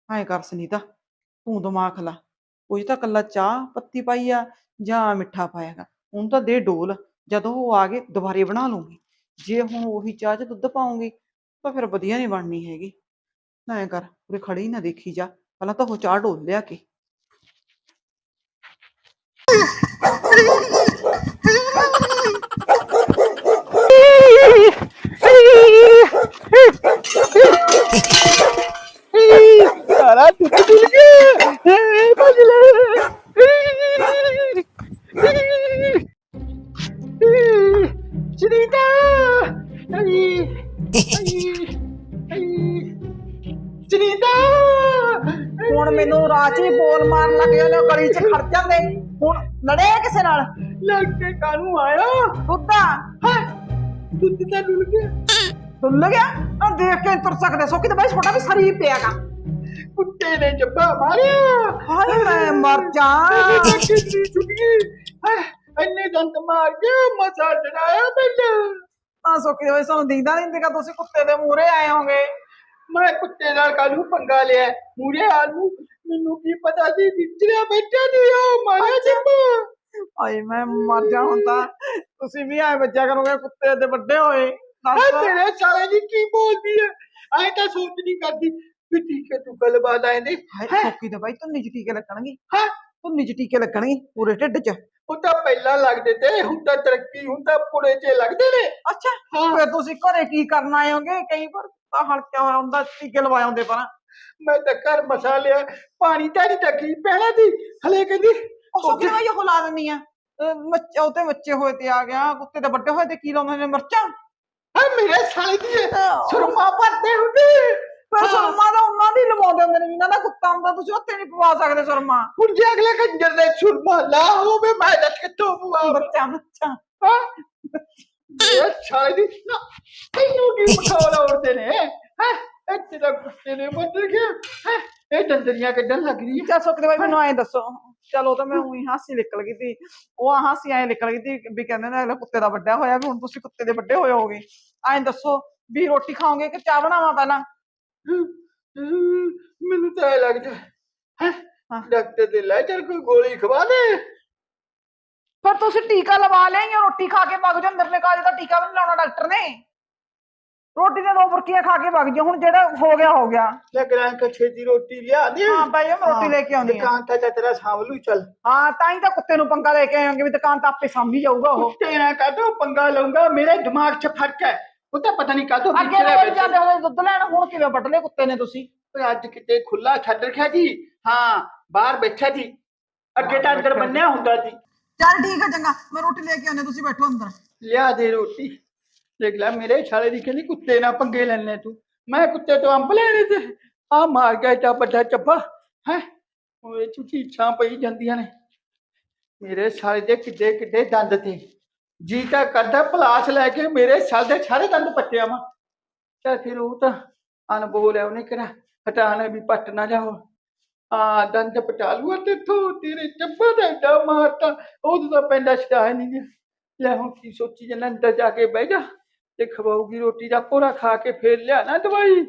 ਐਂ ਕਰ ਸੁਨੀਤਾ, ਤੂੰ ਦਿਮਾਗ ਲਾ। ਕੁਝ ਤਾਂ ਕੱਲਾ ਚਾਹ ਪੱਤੀ ਪਾਈ ਆ ਜਾਂ ਮਿੱਠਾ ਪਾਇਆਗਾ। ਹੁਣ ਤਾਂ ਦੇ ਡੋਲ। ਜਦੋਂ ਉਹ ਆ ਗਏ, ਦੁਬਾਰੇ ਬਣਾ ਲੂੰਗੀ ਜੇ ਹੁਣ ਉਹੀ ਚਾਹ 'ਚ ਦੁੱਧ ਪਾਉਂਗੀ ਤਾਂ ਫਿਰ ਵਧੀਆ ਨਹੀਂ ਬਣਨੀ ਹੈਗੀ। ਨਾ ਐਂ ਕਰ, ਉਰੇ ਖੜੀ ਨਾ ਦੇਖੀ ਜਾ। ਪਹਿਲਾਂ ਤਾਂ ਉਹ ਚਾਹ ਡੋਲ ਲਿਆ ਕੇ। ਕੇ ਤੁਰ ਸਕਦੇ ਸੋਕੀ ਤੇ ਬਾਈ ਛੋਟਾ ਵੀ ਸਰੀ ਪਿਆਗਾ ਕੁੱਤੇ ਨੇ ਜੱਬਾ ਮਾਰਿਆ। ਹਾਏ ਮੈਂ ਮਰ ਜਾ। ਕਿੰਨੀ ਚੁੱਕੀ ਇੰਨੇ ਦੰਦ ਮਾਰ ਕੇ ਮਸਾ ਜੜਾਇਆ ਮੈਨੂੰ। ਆ ਸੋਕੀ ਦੇ ਬਾਈ ਸਾਨੂੰ ਦਿਖਦਾ ਨਹੀਂ ਦਿਖਾ ਤੁਸੀਂ ਕੁੱਤੇ ਦੇ ਮੂਹਰੇ ਆਏ ਹੋਗੇ। ਮੈਂ ਕੁੱਤੇ ਨਾਲ ਕਾਲੂ ਪੰਗਾ ਲਿਆ। ਮੂਰੇ ਆਲੂ ਮੈਨੂੰ ਕੀ ਪਤਾ ਸੀ ਵਿਚਰਿਆ ਬੈਠਾ ਨਹੀਂ ਉਹ ਮਾਰਿਆ ਜੱਬਾ। ਹਾਏ ਮੈਂ ਮਰ ਜਾ ਹੁੰਦਾ ਤੁਸੀਂ ਵੀ ਆਏ ਬੱਚਾ ਕਰੋਗੇ ਕੁੱਤੇ ਦੇ ਵੱਡੇ ਹੋਏ। ਦੱਸ ਤੇਰੇ ਸਾਲੇ ਦੀ ਕੀ ਬੋਲਦੀ ਹੈ ਐ ਤਾਂ ਸੋਚ ਨਹੀਂ ਕਰਦੀ ਵੀ ਹੈ ਤੂੰ ਗੱਲਬਾਤ ਆਏ ਨੇ ਹਾਏ ਸੋਕੀ ਦੇ ਬਾਈ ਧੁੰਨੀ ਚ ਟੀਕੇ ਲੱਗਣਗੇ। ਹਾਂ? ਧੁੰਨੀ ਚ ਟੀਕੇ ਲੱਗਣਗੇ ਪੂਰੇ ਢਿੱਡ ਚ। ਉਹ ਤਾਂ ਪਹਿਲਾਂ ਲੱਗਦੇ ਤੇ ਹੁਣ ਤਾਂ ਤਰੱਕੀ ਹੁਣ ਤਾਂ ਪੁੜੇ 'ਚ ਲੱਗਦੇ ਨੇ। ਅੱਛਾ ਹਾਂ। ਫਿਰ ਤੁਸੀਂ ਘਰੇ ਕੀ ਕਰਨ ਆਏ ਹੋਗੇ? ਕਈ ਵਾਰ ਤਾਂ ਹਲਕਿਆ ਹੋਇਆ ਹੁੰਦਾ ਟੀਕੇ ਲਵਾਏ ਹੁੰਦੇ ਪਰ। ਮੈਂ ਤਾਂ ਘਰ ਮਸਾ ਲਿਆ ਪਾਣੀ ਤਾਂ ਨਹੀਂ ਟੱਕੀ ਪਹਿਲਾਂ ਦੀ। ਹਲੇ ਕਹਿੰਦੀ ਉਹ ਸੋਕੀ ਬਾਈ ਉਹ ਲਾ ਦਿੰਨੀ ਆ। ਉਹ ਤੇ ਬੱਚੇ ਹੋਏ ਤੇ ਆ ਗਿਆ ਕੁੱਤੇ ਦੇ ਵੱਡੇ ਹੋਏ ਤੇ ਕੀ ਲਾਉਂਦੇ ਨੇ? ਮਿਰਚਾਂ? ਆ ਮੇਰੇ ਸਾਲੇ ਦੀ ਸੁਰਮਾ ਭਰਦੇ ਹੁੰਦੇ। ਫਿਰ ਹਾਂ। ਸੁਰਮਾ ਦਾ ਉਹਨਾਂ ਦੀ ਲਵਾਉਂਦੇ ਹੁੰਦੇ ਨੇ ਜਿਨ੍ਹਾਂ ਦਾ ਕੁੱਤਾ ਹੁੰਦਾ ਤੁਸੀਂ ਉੱਥੇ ਨਹੀਂ ਪਵਾ ਸਕਦੇ ਸੁਰਮਾ। ਹੁਣ ਜੇ ਅਗਲੇ ਕੰਜਰ ਦੇ ਸੁਰਮਾ ਲਾ ਹੋਵੇ ਮੈਂ ਦੱਸ ਕਿੱਥੋਂ ਪਵਾਵਾਂ ਬੱਚਾ ਬੱਚਾ। ਹਾਂ। ਇਹ ਸਾਲੇ ਦੀ ਨਾ ਤੈਨੂੰ ਕੀ ਮਖੌਲ ਉੜਦੇ ਨੇ? ਹੈ? ਇਹ ਤੇਰਾ ਕੁੱਤੇ ਨੇ ਬੰਦਰ ਗਿਆ ਹੈ? ਇਹ ਦੰਦਰੀਆਂ ਕੱਢਣ ਲੱਗ ਰਹੀ ਹੈ ਚਾ ਸੁੱਕਦੇ ਬਾਈ ਮੈਨੂੰ ਐਂ ਦੱਸੋ। ਚਲੋ ਤਾਂ ਮੈਂ ਉਹੀ ਹਾਸੀ ਨਿਕਲ ਗਈ ਸੀ। ਉਹ ਹਾਸੀ ਐਂ ਨਿਕਲ ਗਈ ਸੀ ਵੀ ਕਹਿੰਦੇ ਨੇ ਅਗਲਾ ਕੁੱਤੇ ਦਾ ਵੱਡਾ ਹੋਇਆ ਵੀ ਹੁਣ ਤੁਸੀਂ ਕੁੱਤੇ ਦੇ ਵੱਡੇ ਹੋਏ ਹੋਗੇ ਐਂ ਦੱਸੋ ਵੀ ਰੋਟੀ ਖਾਓਗੇ ਕਿ ਚਾਹ ਬਣਾਵਾਂ ਪਹਿਲਾਂ? ਮੈਨੂੰ ਤਾਂ ਇਹ ਲੱਗਦਾ ਹੈ। ਡਾਕਟਰ ਦੇ ਲੈ ਚੱਲ ਕੋਈ ਗੋਲੀ ਖਵਾ ਦੇ। ਫਿਰ ਤੁਸੀਂ ਟੀਕਾ ਲਵਾ ਲਿਆ ਜਾਂ ਰੋਟੀ ਖਾ ਕੇ ਵਗ ਜਾਓ ਨਿਰਲੇ ਕਾਜ ਦਾ ਟੀਕਾ ਵੀ ਨਹੀਂ ਲਾਉਣਾ ਡਾਕਟਰ ਨੇ। ਰੋਟੀ ਦੇ ਦੋ ਬੁਰਕੀਆਂ ਖਾ ਕੇ ਵਗ ਜਾਓ ਹੁਣ ਜਿਹੜਾ ਹੋ ਗਿਆ ਹੋ ਗਿਆ। ਲੱਗ ਰਿਹਾ ਕੱਛੇ ਦੀ ਰੋਟੀ ਲਿਆ ਦੇ ਹਾਂ ਭਾਈ ਮੈਂ ਰੋਟੀ ਲੈ ਕੇ ਆਉਂਦੀ ਹਾਂ। ਦੁਕਾਨ ਤਾਂ ਤੇਰਾ ਸਾਂਭਲੂ ਚੱਲ। ਹਾਂ ਤਾਂ ਹੀ ਤਾਂ ਕੁੱਤੇ ਨੂੰ ਪੰਗਾ ਲੈ ਕੇ ਆਏਗੇ ਵੀ ਦੁਕਾਨ ਤਾਂ ਆਪੇ ਸਾਂਭੀ ਜਾਊਗਾ ਉਹ। ਕੁੱਤੇ ਨਾ ਕਾਹਤੋਂ ਪੰਗਾ ਲਊਂਗਾ ਮੇਰੇ ਦਿਮਾਗ 'ਚ ਫ਼ਰਕ ਹੈ। ਉਹ ਤਾਂ ਪਤਾ ਨਹੀਂ ਕਾਹਤੋਂ ਅੱਗੇ ਰੋਜ਼ ਜਾਂਦੇ ਹੁੰਦੇ ਦੁੱਧ ਲੈਣ ਹੁਣ ਕਿਵੇਂ ਵੱਢ ਲਏ ਕੁੱਤੇ ਨੇ ਤੁਸੀਂ? ਓਏ ਅੱਜ ਕਿਤੇ ਖੁੱਲਾ ਛੱਡ ਰੱਖਿਆ ਜੀ। ਹਾਂ ਬਾਹਰ ਬੈਠਾ ਜੀ। ਅੱਗੇ ਤਾਂ ਅੰਦਰ ਬੰਨਿਆ ਹੁੰਦਾ ਸੀ ਚੱਲ ਠੀਕ ਹੈ ਚੰਗਾ। ਮੈਂ ਰੋਟੀ ਲੈ ਕੇ ਆਉਂਦੀ ਤੁਸੀਂ ਬੈਠੋ ਅੰਦਰ। ਲਿਆ ਦੇ ਰੋਟੀ। ਦੇਖ ਲੈ, ਮੇਰੇ ਛਾਲੇ ਦੀ ਕਹਿੰਦੀ ਕੁੱਤੇ ਨਾਲ ਪੰਗੇ ਲੈਣੇ ਤੂੰ। ਮੈਂ ਕੁੱਤੇ ਤੋਂ ਅੰਬ ਲੈਣੇ ਤੇ ਆ ਮਾਰ ਗਿਆ ਏਡਾ ਵੱਡਾ ਚੱਬਾ, ਹੈ? ਓਏ ਚੁਚੀਛਾਂ ਪਈ ਜਾਂਦੀਆਂ ਨੇ? ਮੇਰੇ ਛਾਲੇ ਦੇ ਕਿੱਡੇ ਕਿੱਡੇ ਦੰਦ ਤੇ। ਜੀ ਤਾਂ ਕਰਦਾ ਪਲਾਸ ਲੈ ਕੇ ਮੇਰੇ ਛਾਲ ਦੇ ਸਾਰੇ ਦੰਦ ਪੱਟਿਆ ਵਾ। ਚੱਲ ਫਿਰ ਉਹ ਤਾਂ ਅਨਬੋਲ ਹੈ ਉਹਨੇ ਕਿਹੜਾ ਹਟਾਣਾ ਵੀ ਪੱਟ ਨਾ ਜਾਓ ਆ ਦੰਦ ਪਟਾ ਲੂਆ ਤੇ ਤੂੰ ਤੇਰੇ ਚੱਬਾ ਦਾ ਏਡਾ ਮਾਰਤਾ। ਉਹ ਤਾਂ ਪੈਂਦਾ ਛਡਾ ਨਹੀਂ ਗਿਆ। ਲੈ ਹੁਣ ਕੀ ਸੋਚੀ ਜਨਾ ਅੰਦਰ ਜਾ ਕੇ ਬਹਿ ਜਾ। ਤੇ ਖਵਾਉਗੀ ਰੋਟੀ ਦਾ ਪੂਰਾ ਖਾ ਕੇ ਫੇਰ ਲਿਆ ਨਾ ਦਵਾਈ।